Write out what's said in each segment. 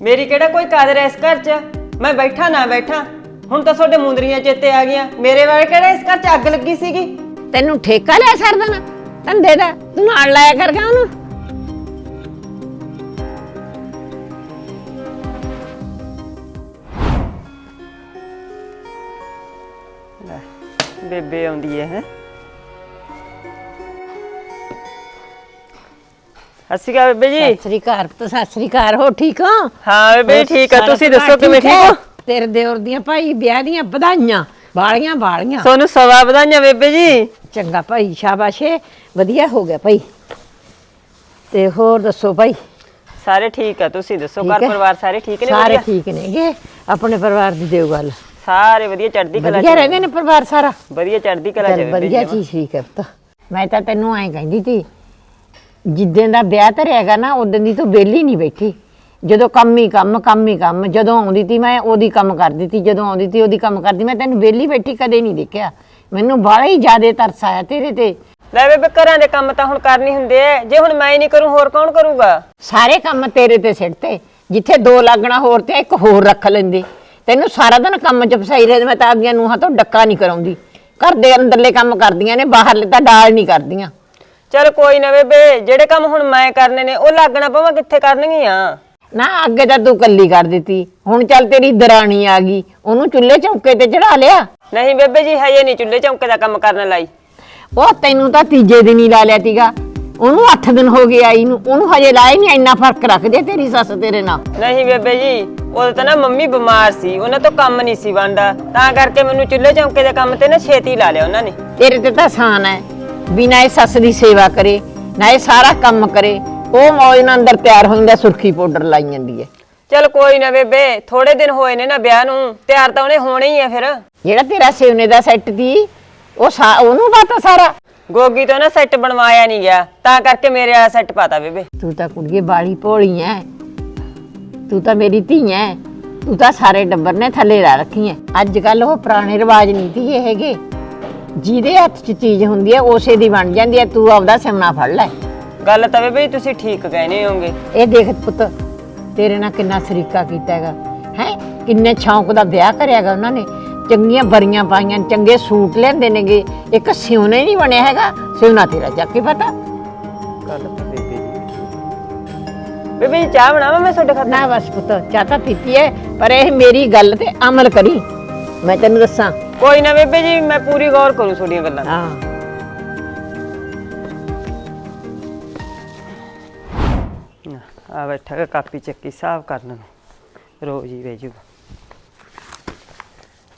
ਮੇਰੀ ਕਿਹੜਾ ਕੋਈ ਕਾਦਰ ਹੈ ਇਸ ਘਰ 'ਚ? ਮੈਂ ਬੈਠਾ ਨਾ ਬੈਠਾ। ਹੁਣ ਤਾਂ ਤੁਹਾਡੇ ਮੁੰਦਰੀਆਂ ਚੇਤੇ ਆ ਗਈਆਂ। ਮੇਰੇ ਵਾਲੇ ਕਿਹੜਾ ਇਸ ਘਰ 'ਚ ਅੱਗ ਲੱਗੀ ਸੀਗੀ? ਤੈਨੂੰ ਠੇਕਾ ਲਿਆ ਸਰਦਾ ਨਾ ਧੰਦੇ ਦਾ ਤੂੰ ਨਾਲ ਲਾਇਆ ਕਰਗਾ ਉਹਨੂੰ। ਬੇਬੇ ਆਉਂਦੀ ਹੈ ਹੈ? ਅਸੀਂ ਕਾ ਬੇਬੇ ਜੀ। ਸਤਿ ਸ੍ਰੀ ਅਕਾਲ ਪੁੱਤ ਸਤਿ ਸ੍ਰੀ ਅਕਾਲ। ਹੋ ਠੀਕ ਹੋ? ਹਾਂ ਬੇਬੇ ਠੀਕ ਆ ਸਾਰਾ ਤੁਸੀਂ ਪਰਿਵਾਰ ਦੱਸੋ ਕਿਵੇਂ ਠੀਕ ਹੈ? ਹੋ? ਤੇਰੇ ਦਿਓਰ ਦੀਆਂ ਭਾਈ ਵਿਆਹ ਦੀਆਂ ਵਧਾਈਆਂ ਬਾਲੀਆਂ ਬਾਲੀਆਂ ਤੁਹਾਨੂੰ ਸਵਾ ਵਧਾਈਆਂ ਬੇਬੇ ਜੀ। ਚੰਗਾ ਭਾਈ ਸ਼ਾਬਾਸ਼ੇ ਵਧੀਆ ਹੋ ਗਿਆ ਭਾਈ। ਤੇ ਹੋਰ ਦੱਸੋ ਭਾਈ? ਸਾਰੇ ਠੀਕ ਆ ਤੁਸੀਂ ਦੱਸੋ ਠੀਕ ਘਰ ਹੈ? ਪਰਿਵਾਰ ਸਾਰੇ ਠੀਕ ਨੇ ਸਾਰੇ ਵਧੀਆ? ਠੀਕ ਨੇਗੇ। ਆਪਣੇ ਪਰਿਵਾਰ ਦੀ ਦਿਓ ਗੱਲ। ਸਾਰੇ ਵਧੀਆ ਚੜ੍ਹਦੀ ਕਲਾ ਵਧੀਆ ਚ ਰਹਿੰਦੇ ਨੇ ਪਰਿਵਾਰ ਸਾਰਾ? ਵਧੀਆ ਚੜ੍ਹਦੀ ਕਲਾ ਚ ਚੱਲ ਬੇਬੇ ਵਧੀਆ ਜੀ ਚੀਜ਼ ਠੀਕ ਹੈ ਪੁੱਤ। ਮੈਂ ਤਾਂ ਤੈਨੂੰ ਐਂ ਕਹਿੰਦੀ ਸੀ ਜਿੱਦਣ ਦਾ ਵਿਆਹ ਧਰਿਆਗਾ ਨਾ ਉਦੋਂ ਦੀ ਤੂੰ ਵਿਹਲੀ ਨਹੀਂ ਬੈਠੀ। ਜਦੋਂ ਕੰਮ ਹੀ ਕੰਮ ਕੰਮ ਹੀ ਕੰਮ ਜਦੋਂ ਆਉਂਦੀ ਤੀ ਮੈਂ ਉਹਦੀ ਕੰਮ ਕਰਦੀ ਤੀ ਜਦੋਂ ਆਉਂਦੀ ਤੀ ਉਹਦੀ ਕੰਮ ਕਰਦੀ। ਮੈਂ ਤੈਨੂੰ ਵਿਹਲੀ ਬੈਠੀ ਕਦੇ ਨਹੀਂ ਦੇਖਿਆ। ਮੈਨੂੰ ਬਾਹਲਾ ਹੀ ਜ਼ਿਆਦੇ ਤਰਸ ਆਇਆ ਤੇਰੇ ਤੇ। ਲੈ ਬੇਬੇ ਘਰਾਂ ਦੇ ਕੰਮ ਤਾਂ ਹੁਣ ਕਰਨੀ ਹੁੰਦੇ ਐ। ਜੇ ਹੁਣ ਮੈਂ ਹੀ ਨਹੀਂ ਕਰੂੰ ਹੋਰ ਕੌਣ ਕਰੂਗਾ? ਸਾਰੇ ਕੰਮ ਤੇਰੇ ਤੇ ਸਿੱਟ ਤੇ। ਜਿੱਥੇ ਦੋ ਲੱਗਣਾ ਹੋਰ ਤੇ ਇੱਕ ਹੋਰ ਰੱਖ ਲੈਂਦੇ। ਤੈਨੂੰ ਸਾਰਾ ਦਿਨ ਕੰਮ ਚ ਫਸਾਈ ਰਹੇ ਮੈਂ ਤਾਂ ਆਪਦੀਆਂ ਨੂੰਹਾਂ ਤੋਂ ਡੱਕਾ ਨਹੀਂ ਕਰਾਉਂਦੀ। ਘਰ ਦੇ ਅੰਦਰਲੇ ਕੰਮ ਕਰਦੀਆਂ ਨੇ ਬਾਹਰਲੇ ਤਾਂ ਡਾਲ ਨਹੀਂ ਕਰਦੀਆਂ। ਚਲ ਕੋਈ ਨਾ ਬੇਬੇ ਜਿਹੜੇ ਕੰਮ ਹੁਣ ਮੈਂ ਕਰਨੇ ਨੇ ਉਹ ਲੱਗਣਾ ਪਵਾਂ ਕਿੱਥੇ ਕਰਨਗੀਆਂ? ਨਾ ਅੱਗੇ ਤਾਂ ਤੂੰ ਕੱਲੀ ਕਰ ਦਿੱਤੀ। ਹੁਣ ਚੱਲ ਤੇਰੀ ਦਰਾਣੀ ਆ ਗਈ। ਉਹਨੂੰ ਚੁੱਲ੍ਹੇ ਚੌਕੇ ਤੇ ਚੜਾ ਲਿਆ। ਨਹੀਂ ਬੇਬੇ ਜੀ ਹਜੇ ਨਹੀਂ ਚੁੱਲ੍ਹੇ ਚੌਂਕੇ ਦਾ ਕੰਮ ਕਰਨ ਲਈ। ਉਹ ਤੈਨੂੰ ਤਾਂ ਤੀਜੇ ਦਿਨ ਹੀ ਲਾ ਲਿਆ ਤੀਗਾ। ਉਹਨੂੰ 8 ਦਿਨ ਹੋ ਗਏ ਆਈ ਨੂੰ। ਉਹਨੂੰ ਹਜੇ ਲਾਇਆ ਨਹੀਂ ਇੰਨਾ ਫ਼ਰਕ ਰੱਖਦੀ ਆ ਤੇਰੀ ਸੱਸ ਤੇਰੇ ਨਾਲ। ਨਹੀਂ ਬੇਬੇ ਜੀ ਉਦੋਂ ਤਾਂ ਨਾ ਮੰਮੀ ਬਿਮਾਰ ਸੀ। ਉਹਨਾਂ ਤੋਂ ਕੰਮ ਨਹੀਂ ਸੀ ਬਣਦਾ। ਤਾਂ ਕਰਕੇ ਮੈਨੂੰ ਚੁੱਲ੍ਹੇ ਚੌਂਕੇ ਦੇ ਕੰਮ ਤੇ ਨਾ ਛੇਤੀ ਲਾ ਲਿਆ ਉਹਨਾਂ ਨੇ। ਤੇਰੇ ਤੇ ਤਾਂ ਆਸਾਨ ਹੈ। ਵੀ ਨਾ ਇਹ ਸੱਸ ਦੀ ਸੇਵਾ ਕਰੇ ਨਾ ਇਹ ਸਾਰਾ ਕੰਮ ਕਰੇ ਉਹ ਮੌਜ ਨਾਲ ਅੰਦਰ ਤਿਆਰ ਹੋ ਜਾਂਦਾ ਸੁਰਖੀ ਪਾਊਡਰ ਲਾਈ ਜਾਂਦੀ ਹੈ। ਚਲ ਕੋਈ ਨਾ ਬੇਬੇ ਥੋੜੇ ਦਿਨ ਹੋਏ ਨੇ ਨਾ ਵਿਆਹ ਨੂੰ ਤਿਆਰ ਤਾਂ ਉਹਨੇ ਹੋਣਾ ਹੀ ਆ ਫਿਰ। ਜਿਹੜਾ ਤੇਰਾ ਸੇਵਨੇ ਦਾ ਸੈੱਟ ਦੀ ਉਹ ਸਾ- ਉਹਨੂੰ ਪਤਾ ਸਾਰਾ? ਗੋਗੀ ਤੋਂ ਨਾ ਸੈੱਟ ਬਣਵਾਇਆ ਨਹੀਂ ਗਿਆ ਤਾਂ ਕਰਕੇ ਮੇਰੇ ਵਾਲਾ ਸੈੱਟ ਪਾਤਾ ਬੇਬੇ। ਤੂੰ ਤਾਂ ਕੁੜੀਏ ਬਾਲੀ ਭੋਲੀ ਐ। ਤੂੰ ਤਾਂ ਮੇਰੀ ਧੀ ਐ। ਤੂੰ ਤਾਂ ਸਾਰੇ ਡੱਬਰ ਨੇ ਥੱਲੇ ਲਾ ਰੱਖੀ ਐ। ਅੱਜ ਕੱਲ ਉਹ ਪੁਰਾਣੇ ਰਿਵਾਜ ਨਹੀਂ ਇਹ ਹੈਗੇ। ਜਿਹਦੇ ਹੱਥ 'ਚ ਚੀਜ਼ ਹੁੰਦੀ ਐ ਉਸੇ ਦੀ ਬਣ ਜਾਂਦੀ ਐ ਤੂੰ ਆਪਦਾ ਸਿਮਣਾ ਫੜ ਲੈ। ਗੱਲ ਤਾਂ ਬੇਬੇ ਤੁਸੀਂ ਠੀਕ ਕਹਿੰਦੇ ਹੋਗੇ। ਇਹ ਦੇਖ ਪੁੱਤ ਤੇਰੇ ਨਾਲ ਕਿੰਨਾ ਸਰੀਕਾ ਕੀਤਾ ਹੈਗਾ। ਹੈ? ਕਿੰਨੇ ਸ਼ੌਂਕ ਦਾ ਵਿਆਹ ਕਰਿਆਗਾ ਉਹਨਾਂ ਨੇ। ਚੰਗੀਆਂ ਬਰੀਆਂ ਪਾਈਆਂ ਚੰਗੇ ਸੂਟ ਲੈਂਦੇ ਨੇਗੇ। ਇੱਕ ਸਿਉਣਾ ਹੀ ਨਹੀਂ ਬਣਿਆ ਹੈਗਾ। ਸਿਉਣਾ ਤੇਰਾ ਚੱਕ ਕੇ ਪਤਾ ਗੱਲ ਤਾਂ ਬੇਬੇ ਬੇਬੇ ਜੀ ਚਾਹ ਬਣਾਵਾਂ ਮੈਂ ਤੁਹਾਡੇ ਖਾਤਰ ਨਾ ਬਸ ਪੁੱਤ ਚਾਹ ਤਾਂ ਪੀਤੀ ਹੈ ਪਰ ਇਹ ਮੇਰੀ ਗੱਲ ਤੇ ਅਮਲ ਕਰੀ। ਮੈਂ ਤੈਨੂੰ ਦੱਸਾਂ ਕੋਈ ਨਾ ਬੇਬੇ ਜੀ ਮੈਂ ਪੂਰੀ ਗੌਰ ਕਰੂੰ ਤੁਹਾਡੀਆਂ ਗੱਲਾਂ ਤੇ। ਹਾਂ। ਆ ਬੈਠਾ ਗਾ ਕਾਪੀ ਚੱਕੀ ਹਿਸਾਬ ਕਰਨ ਨੂੰ। ਰੋਜ਼ ਹੀ ਵੇਜੂਗਾ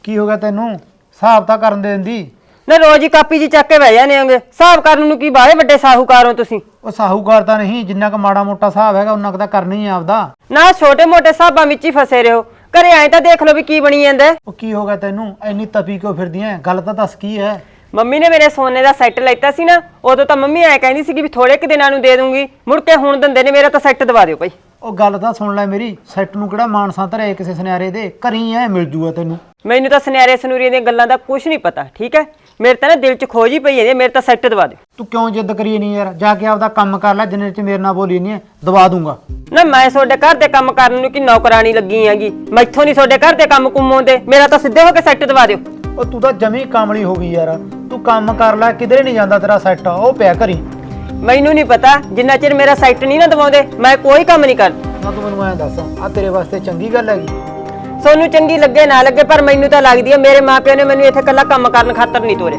ਕੀ ਹੋ ਗਿਆ ਤੈਨੂੰ? ਹਿਸਾਬ ਤਾਂ ਕਰਨ ਦੇ ਦਿੰਦੀ। ਨਾ ਰੋਜ਼ ਹੀ ਕਾਪੀ ਜੀ ਚੱਕ ਕੇ ਬਹਿ ਜਾਂਦੇ ਹੋਗੇ। ਹਿਸਾਬ ਕਰਨ ਨੂੰ ਕੀ ਬਾਹਲੇ ਵੱਡੇ ਸਾਹੂਕਾਰ ਹੋ ਤੁਸੀਂ? ਉਹ ਸਾਹੂਕਾਰ ਤਾਂ ਨਹੀਂ ਜਿੰਨਾ ਕ ਮਾੜਾ ਮੋਟਾ ਹਿਸਾਬ ਹੈਗਾ ਉਹਨਾਂ ਕ ਤਾਂ ਕਰਨਾ ਹੀ ਆ ਆਪਦਾ। ਨਾ ਛੋਟੇ ਮੋਟੇ ਹਿਸਾਬਾਂ ਵਿੱਚ ਹੀ ਫਸੇ ਰਹੋ। ਘਰੇ ਆਏ ਤਾਂ ਦੇਖ ਲਓ ਵੀ ਕੀ ਬਣੀ ਜਾਂਦਾ ਹੈ। ਉਹ ਕੀ ਹੋ ਗਿਆ ਤੈਨੂੰ? ਇੰਨੀ ਤਪੀ ਕਿਉਂ ਫਿਰਦੀ ਐ ਗੱਲ ਤਾਂ ਦੱਸ ਕੀ ਹੈ? ਮੰਮੀ ਨੇ ਮੇਰੇ ਸੋਨੇ ਦਾ ਸੈੱਟ ਲੈਤਾ ਸੀ ਨਾ ਉਦੋਂ ਤਾਂ ਮੰਮੀ ਐ ਕਹਿੰਦੀ ਸੀ ਕਿ ਵੀ ਥੋੜੇ ਕੁ ਦਿਨਾਂ ਨੂੰ ਦੇ ਦੂੰਗੀ ਮੁੜ ਕੇ ਹੁਣ ਦਿੰਦੇ ਨੇ ਮੇਰਾ ਤਾਂ ਸੈੱਟ ਦਵਾ ਦਿਓ ਭਾਈ। ਉਹ ਗੱਲ ਤਾਂ ਸੁਣ ਲੈ ਮੇਰੀ ਸੈੱਟ ਨੂੰ ਕਿਹੜਾ ਮਾਨਸਾ ਧਰਿਆ ਕਿਸੇ ਸੁਨਿਆਰੇ ਦੇ? ਘਰੀ ਐ ਮਿਲ ਜੂਗਾ ਤੈਨੂੰ। ਮੈਨੂੰ ਤਾਂ ਸੁਨਿਆਰੇ ਸਨੂਰੀਆਂ ਦੀਆਂ ਗੱਲਾਂ ਦਾ ਕੁਝ ਨਹੀਂ ਪਤਾ ਠੀਕ ਹੈ? ਮੇਰੇ ਤਾਂ ਨਾ ਦਿਲ 'ਚ ਖੋਜ ਹੀ ਪਈ ਹੈ ਮੇਰੇ ਤਾਂ ਸੈੱਟ ਦਵਾ ਦਿਓ ਤੂੰ ਕਿਉਂ ਜਿੱਦ ਕਰੀ ਨਹੀਂ ਯਾਰ? ਜਾ ਕੇ ਆਪਦਾ ਕੰਮ ਕਰ ਲੈ ਜਿੰਨੇ ਚ ਮੇਰੇ ਨਾਲ ਬੋਲੀ ਨਹੀਂ ਦਵਾ ਦੂੰਗਾ। ਨਾ ਮੈਂ ਤੁਹਾਡੇ ਘਰ ਦੇ ਕੰਮ ਕਰਨ ਨੂੰ ਕਿ ਨੌਕਰਾਨੀ ਲੱਗੀ ਹੈਗੀ? ਮੈਥੋਂ ਨਹੀਂ ਤੁਹਾਡੇ ਘਰ ਦੇ ਕੰਮ ਕੁੰਮੋਂਦੇ ਮੇਰਾ ਤਾਂ ਸਿੱਧੇ ਹੋ ਕੇ ਸੈੱਟ ਦਵਾ ਦਿਓ। ਉਹ ਤੂੰ ਤਾਂ ਜਮੀ ਕਾਮਲੀ ਹੋ ਗਈ ਯਾਰ। ਤੂੰ ਕੰਮ ਕਰ ਲੈ ਕਿਧਰੇ ਨਹੀਂ ਜਾਂਦਾ ਤੇਰਾ ਸੈੱਟ ਉਹ ਪਿਆ ਘਰੀ। ਮੈਨੂੰ ਨਹੀਂ ਪਤਾ ਜਿੰਨਾ ਚਿਰ ਮੇਰਾ ਸੈੱਟ ਨਹੀਂ ਨਾ ਦਵਾਉਂਦੇ ਮੈਂ ਕੋਈ ਕੰਮ ਨਹੀਂ ਕਰਦੀ। ਨਾ ਤੂੰ ਮੈਨੂੰ ਐਂ ਦੱਸ ਆ ਤੇਰੇ ਵਾਸਤੇ ਚੰਗੀ ਗੱਲ ਹੈਗੀ। ਸੋਨੂੰ ਚੰਗੀ ਲੱਗੇ ਨਾ ਲੱਗੇ ਪਰ ਮੈਨੂੰ ਤਾਂ ਲੱਗਦੀ ਹੈ ਮੇਰੇ ਮਾਪਿਆਂ ਨੇ ਮੈਨੂੰ ਇੱਥੇ ਕੱਲਾ ਕੰਮ ਕਰਨ ਖਾਤਰ ਨਹੀਂ ਤੋਰਿਆ।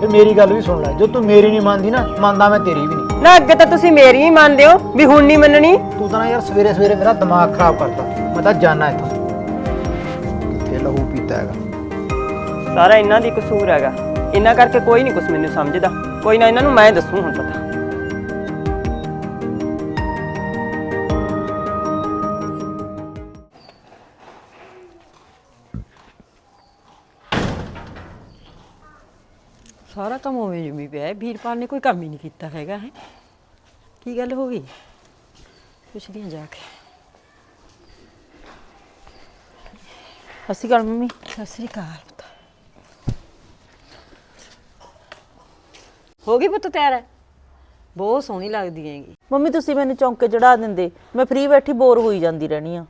ਫਿਰ ਮੇਰੀ ਗੱਲ ਵੀ ਸੁਣ ਲੈ ਜੋ ਤੂੰ ਮੇਰੀ ਨਹੀਂ ਮੰਨਦੀ ਨਾ ਮੰਨਦਾ ਮੈਂ ਤੇਰੀ ਵੀ ਨਹੀਂ। ਨਾ ਅੱਗੇ ਤਾਂ ਤੁਸੀਂ ਮੇਰੀ ਹੀ ਮੰਨਦੇ ਹੋ ਵੀ ਹੁਣ ਨਹੀਂ ਮੰਨਣੀ। ਤੂੰ ਤਾਂ ਨਾ ਯਾਰ ਸਵੇਰੇ ਸਵੇਰੇ ਮੇਰਾ ਦਿਮਾਗ ਖਰਾਬ ਕਰਤਾ ਮੈਂ ਤਾਂ ਜਾਣਾ ਇੱਥੋਂ। ਕਿੱਥੇ ਲਹੂ ਪੀਤਾ ਹੈਗਾ। ਸਾਰਾ ਇਹਨਾਂ ਦੀ ਕਸੂਰ ਹੈਗਾ। ਇਹਨਾਂ ਕਰਕੇ ਕੋਈ ਨਹੀਂ ਕੁਝ ਮੈਨੂੰ ਸਮਝਦਾ। ਕੋਈ ਨਾ ਇਹਨਾਂ ਨੂੰ ਮੈਂ ਦੱਸੂ ਹੁਣ ਪਤਾ। ਕੰਮ ਉਵੇਂ ਜੁਮੀ ਪਿਆ ਹੈ ਵੀਰਪਾਲ ਨੇ ਕੋਈ ਕੰਮ ਹੀ ਨਹੀਂ ਕੀਤਾ ਹੈਗਾ ਹੈ। ਕੀ ਗੱਲ ਹੋ ਗਈ? ਪੁੱਛਦੀ ਹਾਂ ਜਾ ਕੇ। ਸ਼੍ਰੀ ਅਕਾਲ ਮੰਮੀ। ਸਤਿ ਸ਼੍ਰੀ ਅਕਾਲ ਪੁੱਤ। ਹੋ ਗਈ ਪੁੱਤ ਤਿਆਰ? ਹੈ ਬਹੁਤ ਸੋਹਣੀ ਲੱਗਦੀ ਹੈਗੀ। ਮੰਮੀ ਤੁਸੀਂ ਮੈਨੂੰ ਚੌਂਕੇ ਚੜਾ ਦਿੰਦੇ ਮੈਂ ਫ੍ਰੀ ਬੈਠੀ ਬੋਰ ਹੋਈ ਜਾਂਦੀ ਰਹਿਣੀ ਆ।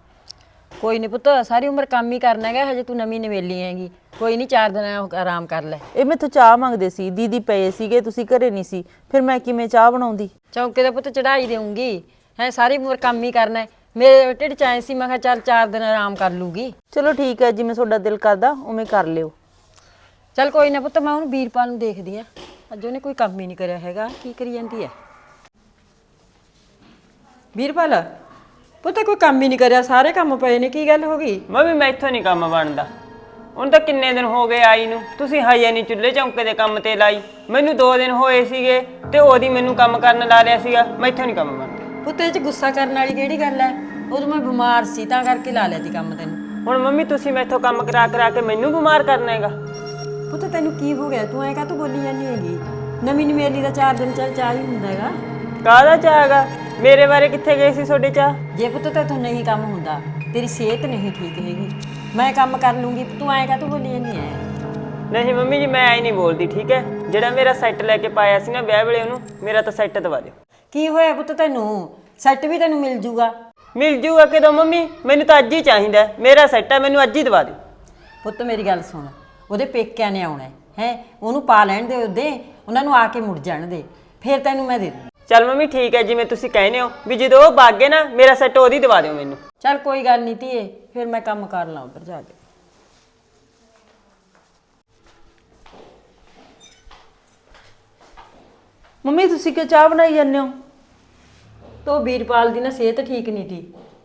ਕੋਈ ਨਹੀਂ ਪੁੱਤ ਸਾਰੀ ਉਮਰ ਕੰਮ ਹੀ ਕਰਨਾ ਹੈਗਾ ਹਜੇ ਤੂੰ ਨਵੀਂ ਨਵੇਲੀ ਹੈਗੀ। ਕੋਈ ਨਹੀਂ ਚਾਰ ਦਿਨ ਉਹ ਆਰਾਮ ਕਰ ਲੈ। ਇਹ ਮੈਥੋਂ ਚਾਹ ਮੰਗਦੇ ਸੀ ਦੀਦੀ ਪਏ ਸੀਗੇ ਤੁਸੀਂ ਘਰੇ ਨਹੀਂ ਸੀ। ਫਿਰ ਮੈਂ ਕਿਵੇਂ ਚਾਹ ਬਣਾਉਂਦੀ? ਚੌਂਕੇ ਦਾ ਪੁੱਤ ਚੜਾਈ ਦੇਉਂਗੀ ਹੈ ਸਾਰੀ ਉਮਰ ਕੰਮ ਹੀ ਕਰਨਾ ਹੈ। ਮੇਰੇ ਢਿੱਡ ਚ ਆਏ ਸੀ ਮੈਂ ਕਿਹਾ ਚੱਲ ਚਾਰ ਦਿਨ ਆਰਾਮ ਕਰ ਲੂਗੀ। ਚਲੋ ਠੀਕ ਹੈ ਜਿਵੇਂ ਤੁਹਾਡਾ ਦਿਲ ਕਰਦਾ ਉਵੇਂ ਕਰ ਲਿਓ। ਚੱਲ ਕੋਈ ਨਾ ਪੁੱਤ ਮੈਂ ਉਹਨੂੰ ਵੀਰਪਾਲ ਨੂੰ ਦੇਖਦੀ ਆ ਅੱਜ ਉਹਨੇ ਕੋਈ ਕੰਮ ਹੀ ਨਹੀਂ ਕਰਿਆ ਹੈਗਾ। ਕੀ ਕਰੀ ਜਾਂਦੀ ਹੈ? ਵੀਰਪਾਲ ਪੁੱਤ ਕੋਈ ਕੰਮ ਹੀ ਨਹੀਂ ਕਰਿਆ। ਸਾਰੇ ਕੰਮ ਪਏ ਨੇ ਕੀ ਗੱਲ ਹੋ ਗਈ? ਮੰਮੀ ਮੈਥੋਂ ਨਹੀਂ ਕੰਮ ਬਣਦਾ। ਹੁਣ ਤਾਂ ਕਿੰਨੇ ਦਿਨ ਹੋ ਗਏ ਆਈ ਨੂੰ? ਤੁਸੀਂ ਹਜੇ ਨਹੀਂ ਚੁੱਲ੍ਹੇ ਚੌਂਕੇ ਦੇ ਕੰਮ ਤੇ ਲਾਈ। ਮੈਨੂੰ 2 ਦਿਨ ਹੋਏ ਸੀਗੇ ਤੇ ਉਹਦੀ ਮੈਨੂੰ ਕੰਮ ਕਰਨ ਲਾ ਲਿਆ ਸੀਗਾ। ਮੈਥੋਂ ਨਹੀਂ ਕੰਮ ਬਣਦਾ ਪੁੱਤ ਇਹ ਚ ਗੁੱਸਾ ਕਰਨ ਵਾਲੀ ਕਿਹੜੀ ਗੱਲ ਹੈ ਉਦੋਂ ਮੈਂ ਬਿਮਾਰ ਸੀ ਤਾਂ ਕਰਕੇ ਲਾ ਲਿਆ ਸੀ ਕੰਮ ਤੈਨੂੰ। ਹੁਣ ਮੰਮੀ ਤੁਸੀਂ ਮੈਥੋਂ ਕੰਮ ਕਰਾ ਕਰਾ ਕੇ ਮੈਨੂੰ ਬਿਮਾਰ ਕਰਨਾ ਹੈਗਾ। ਪੁੱਤ ਤੈਨੂੰ ਕੀ ਹੋ ਗਿਆ? ਤੂੰ ਐ ਕਾ ਤੂੰ ਬੋਲੀ ਜਾਂਦੀ ਹੈਗੀ? ਨਵੀਂ ਨਵੇਲੀ ਦਾ ਚਾਰ ਦਿਨ ਚੱਲ ਚਾਹ ਹੀ ਹੁੰਦਾ ਹੈਗਾ। ਕਾਹਦਾ ਚਾਹਗਾ ਮੇਰੇ ਬਾਰੇ ਕਿੱਥੇ ਗਏ ਸੀ ਤੁਹਾਡੇ ਚਾਹ? ਜੇ ਪੁੱਤ ਤੇਥੋਂ ਨਹੀਂ ਕੰਮ ਹੁੰਦਾ ਤੇਰੀ ਸਿਹਤ ਨਹੀਂ ਠੀਕ ਹੈਗੀ। ਮੈਂ ਕੰਮ ਕਰ ਲੂੰਗੀ ਤੂੰ ਐ ਕਾ ਤੂੰ ਬੋਲੀ ਜਾਂਦੀ ਐ। ਨਹੀਂ ਮੰਮੀ ਜੀ ਮੈਂ ਐ ਨਹੀਂ ਬੋਲਦੀ ਠੀਕ ਹੈ? ਜਿਹੜਾ ਮੇਰਾ ਸੈੱਟ ਲੈ ਕੇ ਪਾਇਆ ਸੀ ਨਾ ਵਿਆਹ ਵੇਲੇ ਉਹਨੂੰ ਮੇਰਾ ਤਾਂ ਸੈੱਟ ਦਵਾ ਦਿਓ। ਕੀ ਹੋਇਆ ਪੁੱਤ ਤੈਨੂੰ? ਸੈੱਟ ਵੀ ਤੈਨੂੰ ਮਿਲ ਜੂਗਾ। ਮਿਲ ਜੂਗਾ ਕਿਦੋਂ ਮੰਮੀ? ਮੈਨੂੰ ਤਾਂ ਅੱਜ ਹੀ ਚਾਹੀਦਾ ਹੈ। ਮੇਰਾ ਸੈੱਟ ਹੈ ਮੈਨੂੰ ਅੱਜ ਹੀ ਦਵਾ ਦਿਓ। ਪੁੱਤ ਮੇਰੀ ਗੱਲ ਸੁਣ ਉਹਦੇ ਪੇਕਿਆਂ ਨੇ ਆਉਣਾ ਹੈ ਹੈਂ? ਉਹਨੂੰ ਪਾ ਲੈਣ ਦੇ ਉਹਦੇ ਉਹਨਾਂ ਨੂੰ ਆ ਕੇ ਮੁੜ ਜਾਣ ਦੇ। ਫਿਰ ਤੈਨੂੰ ਮੈਂ ਦੇ ਦੂੰ। ਚੱਲ ਮੰਮੀ ਠੀਕ ਹੈ ਜਿਵੇਂ ਤੁਸੀਂ ਕਹਿੰਦੇ ਹੋ। ਵੀ ਜਦੋਂ ਉਹ ਬਾਗੇ ਨਾ ਮੇਰਾ ਸੈੱਟ ਉਹਦੀ ਦਵਾ ਦਿਓ ਮੈਨੂੰ। ਚੱਲ ਕੋਈ ਗੱਲ ਨਹੀਂ ਧੀਏ ਫਿਰ ਮੈਂ ਕੰਮ ਕਰ ਲਾਂ ਉੱਧਰ ਜਾ ਕੇ। ਮੰਮੀ ਤੁਸੀਂ ਕਿਉਂ ਚਾਹ ਬਣਾਈ ਜਾਂਦੇ ਹੋ? ਤੋ ਵੀਰਪਾਲ ਦੀ ਨਾ ਸਿਹਤ ਠੀਕ ਨਹੀਂ ਸੀ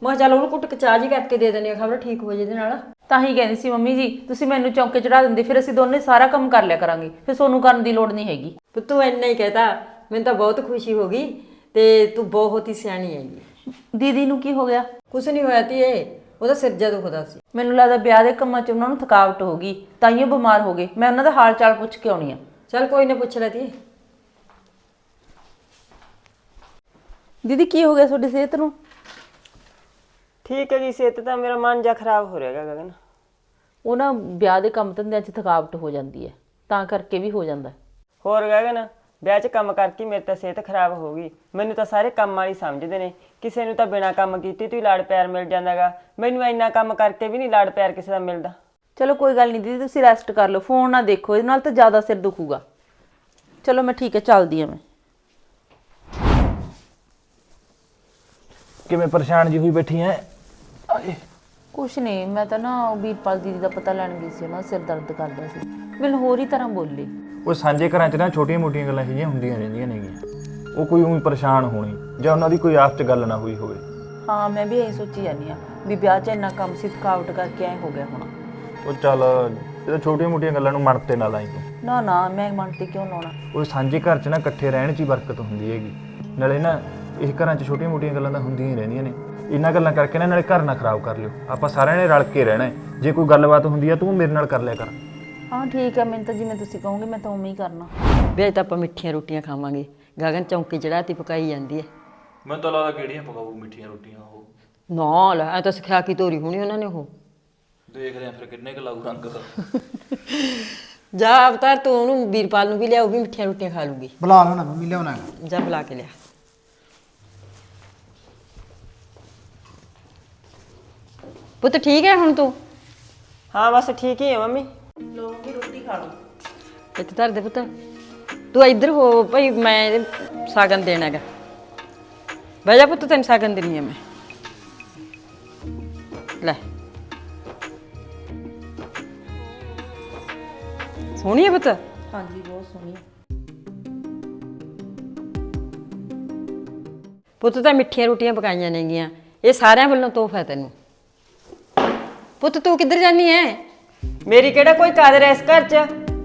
ਮੈਂ ਕਿਹਾ ਚੱਲ ਉਹਨੂੰ ਕੁੱਟ ਕੇ ਚਾਹ ਜੀ ਕਰਕੇ ਦੇ ਦਿੰਦੇ ਆ ਖਬਰ ਠੀਕ ਹੋ ਜੇ ਇਹਦੇ ਨਾਲ। ਤਾਂ ਹੀ ਕਹਿੰਦੀ ਸੀ ਮੰਮੀ ਜੀ ਤੁਸੀਂ ਮੈਨੂੰ ਚੌਂਕੇ ਚੜਾ ਦਿੰਦੇ ਫਿਰ ਅਸੀਂ ਦੋਨੇ ਸਾਰਾ ਕੰਮ ਕਰ ਲਿਆ ਕਰਾਂਗੇ। ਫਿਰ ਸੋਨੂੰ ਕਰਨ ਦੀ ਲੋੜ ਨਹੀਂ ਹੈਗੀ। ਪੁੱਤ ਤੂੰ ਇੰਨਾ ਹੀ ਕਹਤਾ ਮੈਨੂੰ ਤਾਂ ਬਹੁਤ ਖੁਸ਼ੀ ਹੋ ਗਈ ਤੇ ਤੂੰ ਬਹੁਤ ਹੀ ਸਿਆਣੀ ਹੈਗੀ। ਦੀਦੀ ਨੂੰ ਕੀ ਹੋ ਗਿਆ? ਕੁਛ ਨਹੀਂ ਹੋਇਆ ਧੀਏ ਉਹਦਾ ਸਿਰ ਜਿਹਾ ਦੁਖਦਾ ਸੀ। ਮੈਨੂੰ ਲੱਗਦਾ ਵਿਆਹ ਦੇ ਕੰਮਾਂ 'ਚ ਉਹਨਾਂ ਨੂੰ ਥਕਾਵਟ ਹੋ ਗਈ ਤਾਂ ਹੀ ਉਹ ਬਿਮਾਰ ਹੋ ਗਏ। ਮੈਂ ਉਹਨਾਂ ਦਾ ਹਾਲ ਚਾਲ ਪੁੱਛ ਕੇ ਆਉਣੀ ਆ। ਚੱਲ ਕੋਈ ਨਾ ਪੁੱਛ ਲੈ ਧੀਏ। ਦੀਦੀ ਕੀ ਹੋ ਗਿਆ ਤੁਹਾਡੀ ਸਿਹਤ ਨੂੰ? ਠੀਕ ਹੈ ਜੀ ਸਿਹਤ ਤਾਂ ਮੇਰਾ ਮਨ ਜਾ ਖਰਾਬ ਹੋ ਰਿਹਾ ਹੈਗਾ ਗਗਨ। ਉਹ ਨਾ ਵਿਆਹ ਦੇ ਕੰਮ ਧੰਦਿਆਂ 'ਚ ਥਕਾਵਟ ਹੋ ਜਾਂਦੀ ਹੈ ਤਾਂ ਕਰਕੇ ਵੀ ਹੋ ਜਾਂਦਾ। ਹੋਰ ਗਗਨ ਵਿਆਹ 'ਚ ਕੰਮ ਕਰਕੇ ਮੇਰੀ ਤਾਂ ਸਿਹਤ ਖਰਾਬ ਹੋ ਗਈ। ਮੈਨੂੰ ਤਾਂ ਸਾਰੇ ਕੰਮ ਵਾਲੀ ਸਮਝਦੇ ਨੇ। ਕਿਸੇ ਨੂੰ ਤਾਂ ਬਿਨਾ ਕੰਮ ਕੀਤੇ ਤੂੰ ਹੀ ਲਾੜ ਪਿਆਰ ਮਿਲ ਜਾਂਦਾਗਾ। ਮੈਨੂੰ ਇੰਨਾ ਕੰਮ ਕਰਕੇ ਵੀ ਨਹੀਂ ਲਾੜ ਪਿਆਰ ਕਿਸੇ ਦਾ ਮਿਲਦਾ। ਚਲੋ ਕੋਈ ਗੱਲ ਨਹੀਂ ਦੀਦੀ ਤੁਸੀਂ ਰੈਸਟ ਕਰ ਲਓ। ਫੋਨ ਨਾ ਦੇਖੋ ਇਹਦੇ ਨਾਲ ਤਾਂ ਜ਼ਿਆਦਾ ਸਿਰ ਦੁਖੂਗਾ। ਚਲੋ ਮੈਂ ਠੀਕ ਹੈ ਚੱਲਦੀ ਆ ਮੈਂ। ਕਿਵੇਂ ਪਰੇਸ਼ਾਨ ਜੀ ਹੋਈ ਬੈਠੀ ਐ ਕੁਛ ਨਹੀਂ ਮੈਂ ਤਾਂ ਨਾ ਉਹ ਵੀਰਪਾਲ ਦੀਦੀ ਦਾ ਪਤਾ ਲੈਣ ਗਈ ਸੀ। ਦਾ ਸਿਰ ਦਰਦ ਕਰਦਾ ਸੀ। ਮੈਨੂੰ ਹੋਰ ਹੀ ਤਰ੍ਹਾਂ ਬੋਲੀ। ਉਹ ਸਾਂਝੇ ਘਰਾਂ 'ਚ ਨਾ ਛੋਟੀਆਂ-ਮੋਟੀਆਂ ਗੱਲਾਂ ਜਿਹੀਆਂ ਹੁੰਦੀਆਂ ਰਹਿੰਦੀਆਂ ਨੇਗੀਆਂ। ਉਹ ਕੋਈ ਉਹੀ ਪਰੇਸ਼ਾਨ ਹੋਣੀ ਜਾਂ ਉਹਨਾਂ ਦੀ ਕੋਈ ਆਪਸ 'ਚ ਗੱਲ ਨਾ ਹੋਈ ਹੋਵੇ। ਹਾਂ ਮੈਂ ਵੀ ਇਹੀ ਸੋਚੀ ਜਾਂਦੀ ਆ ਵੀ ਵਿਆਹ 'ਚ ਇੰਨਾ ਕੰਮ ਸੀ ਥਕਾਵਟ ਕਰਕੇ ਐ ਹੋ ਗਿਆ ਹੋਣਾ। ਉਹ ਚੱਲ ਇਹ ਤਾਂ ਛੋਟੀਆਂ-ਮੋਟੀਆਂ ਗੱਲਾਂ ਨੂੰ ਮਨ ਤੇ ਨਾ ਲਾਈ ਤੂੰ। ਨਾ ਨਾ ਮੈਂ ਮਨ ਤੇ ਕਿਉਂ ਲਾਉਣਾ? ਉਹ ਸਾਂਝੇ ਘਰ 'ਚ ਨਾ ਇਕੱਠੇ ਰਹਿਣ 'ਚ ਹੀ ਬਰਕਤ ਹੁੰਦੀ ਹੈਗੀ। ਨਾਲੇ ਨਾ ਇਹ ਘਰਾਂ 'ਚ ਛੋਟੀਆਂ-ਮੋਟੀਆਂ ਗੱਲਾਂ ਤਾਂ ਹੁੰਦੀਆਂ ਹੀ ਰਹਿੰਦੀਆਂ ਨੇ। ਇਹਨਾਂ ਗੱਲਾਂ ਕਰਕੇ ਨਾ ਨਾਲੇ ਘਰ ਨਾ ਖਰਾਬ ਕਰ ਲਿਓ। ਆਪਾਂ ਸਾਰਿਆਂ ਨੇ ਰਲ ਕੇ ਰਹਿਣਾ ਹੈ। ਜੇ ਕੋਈ ਗੱਲਬਾਤ ਹੁੰਦੀ ਆ ਤੂੰ ਮੇਰੇ ਨਾਲ ਕਰ ਲਿਆ ਕਰ। ਹਾਂ ਠੀਕ ਹੈ ਮੈਨੂੰ ਤਾਂ ਜਿਵੇਂ ਤੁਸੀਂ ਕਹੋਗੇ ਮੈਂ ਤਾਂ ਉਵੇਂ ਹੀ ਕਰਨਾ। ਵੇ ਤਾਂ ਆਪਾਂ ਮਿੱਠੀਆਂ ਰੋਟੀਆਂ ਖਾਵਾਂਗੇ। ਗਗਨ ਚੌਂਕੀ ਚੜਾਤੀ ਪਕਾਈ ਜਾਂਦੀ ਹੈ। ਮੈਨੂੰ ਤਾਂ ਲੱਗਦਾ ਕਿਹੜੀਆਂ ਪਕਾਉ ਮਿੱਠੀਆਂ ਰੋਟੀਆਂ ਉਹ। ਨਾ ਲੈ ਐ ਤਾਂ ਸਿਖਾ ਕੀ ਤੋਰੀ ਹੋਣੀ ਉਹਨਾਂ ਨੇ ਉਹ। ਦੇਖਦੇ ਆ ਫਿਰ ਕਿੰਨੇ ਕੁ ਲਾਗੂ ਰੰਗ ਦਾ ਜਾ ਅਵਤਾਰ ਤੂੰ ਉਹਨੂੰ ਵੀਰਪਾਲ ਨੂੰ ਵੀ ਲਿਆ ਉਹ ਵੀ ਮਿੱਠੀਆਂ ਰੋਟੀਆਂ ਖਾ ਲੂਗੀ। ਬੁਲਾ ਲਓ ਨਾ ਮੰਮੀ ਲਿਆਉਣਾ ਹੈ। ਜਾ ਬੁਲਾ ਕੇ ਲਿਆ। ਪੁੱਤ ਠੀਕ ਹੈ ਹੁਣ ਤੂੰ? ਹਾਂ ਠੀਕ ਹੀ ਹੈ ਮੰਮੀ ਇੱਥੇ ਧਰ ਦੇ ਪੁੱਤ। ਤੂੰ ਇੱਧਰ ਹੋ ਭਾਈ ਮੈਂ ਇਹਦੇ ਸਾਗਨ ਦੇਣਾ ਹੈਗਾ। ਬਹਿ ਜਾ ਪੁੱਤ ਤੈਨੂੰ ਸਾਗਨ ਦੇਣੀ ਹੈ ਮੈਂ। ਲੈ। ਸੋਹਣੀ ਹੈ ਪੁੱਤ। ਹਾਂਜੀ ਬਹੁਤ ਸੋਹਣੀ ਪੁੱਤ ਤਾਂ ਮਿੱਠੀਆਂ ਰੋਟੀਆਂ ਪਕਾਈਆਂ ਨੇਗੀਆਂ। ਇਹ ਸਾਰਿਆਂ ਵੱਲੋਂ ਤੋਹਫਾ ਹੈ ਤੈਨੂੰ। ਪੁੱਤ ਤੂੰ ਕਿੱਧਰ ਜਾਨੀ ਹੈ ਮੇਰੀ ਕਿਹੜਾ ਕੋਈ ਕਾਦਰ ਹੈ ਇਸ ਘਰ 'ਚ?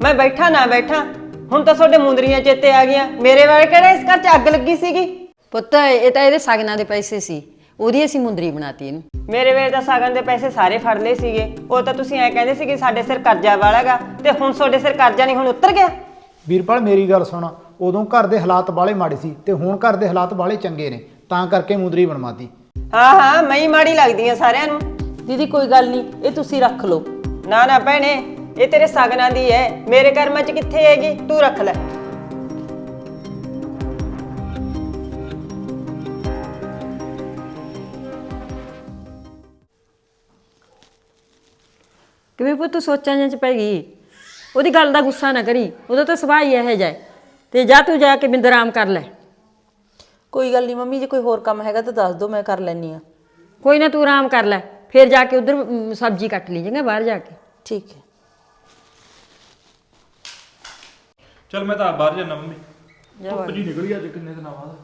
ਮੈਂ ਬੈਠਾ ਨਾ ਬੈਠਾ। ਹੁਣ ਤਾਂ ਤੁਹਾਡੇ ਮੁੰਦਰੀਆਂ ਚੇਤੇ ਆ ਗਈਆਂ। ਮੇਰੇ ਬਾਰੇ ਕਿਹੜਾ ਇਸ ਘਰ 'ਚ ਅੱਗ ਲੱਗੀ ਸੀਗੀ? ਪੁੱਤ ਇਹ ਤਾਂ ਇਹਦੇ ਸਗਨਾਂ ਦੇ ਪੈਸੇ ਸੀ। ਉਹਦੀ ਅਸੀਂ ਮੁੰਦਰੀ ਬਣਾਤੀ ਇਹਨੂੰ। ਮੇਰੇ ਵੇਲੇ ਤਾਂ ਸਾਗਨ ਦੇ ਪੈਸੇ ਸਾਰੇ ਫੜ ਲਏ ਸੀਗੇ। ਉਹ ਤਾਂ ਤੁਸੀਂ ਐ ਕਹਿੰਦੇ ਸੀ ਕਿ ਸਾਡੇ ਸਿਰ ਕਰਜ਼ਾ ਵਾਲਾਗਾ ਤੇ ਹੁਣ ਤੁਹਾਡੇ ਸਿਰ ਕਰਜ਼ਾ ਨਹੀਂ ਹੁਣ ਉਤਰ ਗਿਆ। ਵੀਰਪਾਲ ਮੇਰੀ ਗੱਲ ਸੁਣ। ਉਦੋਂ ਘਰ ਦੇ ਹਾਲਾਤ ਬਾਲੇ ਮਾੜੇ ਸੀ ਤੇ ਹੁਣ ਘਰ ਦੇ ਹਾਲਾਤ ਬਾਲੇ ਚੰਗੇ ਨੇ। ਤਾਂ ਕਰਕੇ ਮੁੰਦਰੀ ਬਣਵਾਤੀ। ਹਾਂ ਹਾਂ ਮੈਂ ਹੀ ਮਾੜੀ ਲੱਗਦੀ ਆ ਸਾਰਿਆਂ ਨੂੰ। ਦੀਦੀ ਕੋਈ ਗੱਲ ਨਹੀਂ। ਇਹ ਤੁਸੀਂ ਰੱਖ ਲਓ। ਨਾ ਨਾ ਭੈਣੇ ਇਹ ਤੇਰੇ ਸਾਗਨਾਂ ਦੀ ਹੈ ਮੇਰੇ ਕਰਮਾਂ 'ਚ ਕਿੱਥੇ ਹੈਗੀ? ਤੂੰ ਰੱਖ ਲੈ। ਕਿਵੇਂ ਪੁੱਤ ਸੋਚਾਂ ਜਾਂ ਚ ਪੈ ਗਈ? ਉਹਦੀ ਗੱਲ ਦਾ ਗੁੱਸਾ ਨਾ ਕਰੀ। ਉਹਦਾ ਤਾਂ ਸੁਭਾਅ ਹੀ ਇਹੋ ਜਿਹਾ ਹੈ। ਤੇ ਜਾ ਤੂੰ ਜਾ ਕੇ ਬਿੰਦ ਆਰਾਮ ਕਰ ਲੈ। ਕੋਈ ਗੱਲ ਨਹੀਂ ਮੰਮੀ ਜੇ ਕੋਈ ਹੋਰ ਕੰਮ ਹੈਗਾ ਤਾਂ ਦੱਸ ਦਿਓ ਮੈਂ ਕਰ ਲੈਣੀ ਆ ਕੋਈ ਨਾ ਤੂੰ ਆਰਾਮ ਕਰ ਲੈ। ਫਿਰ ਜਾ ਕੇ ਉਧਰ ਸਬਜ਼ੀ ਕੱਟ ਲਈ ਜਾਂਗਾ ਬਾਹਰ ਜਾ ਕੇ। ਠੀਕ ਹੈ। ਚਲ ਮੈਂ ਤਾਂ ਆਪ ਬਾਹਰ ਜਾਣਾ ਮੰਮੀ। ਧੁੱਪ ਜੀ ਨਿਕਲੀ ਅੱਜ ਕਿੰਨੇ ਦਿਨਾਂ ਬਾਅਦ?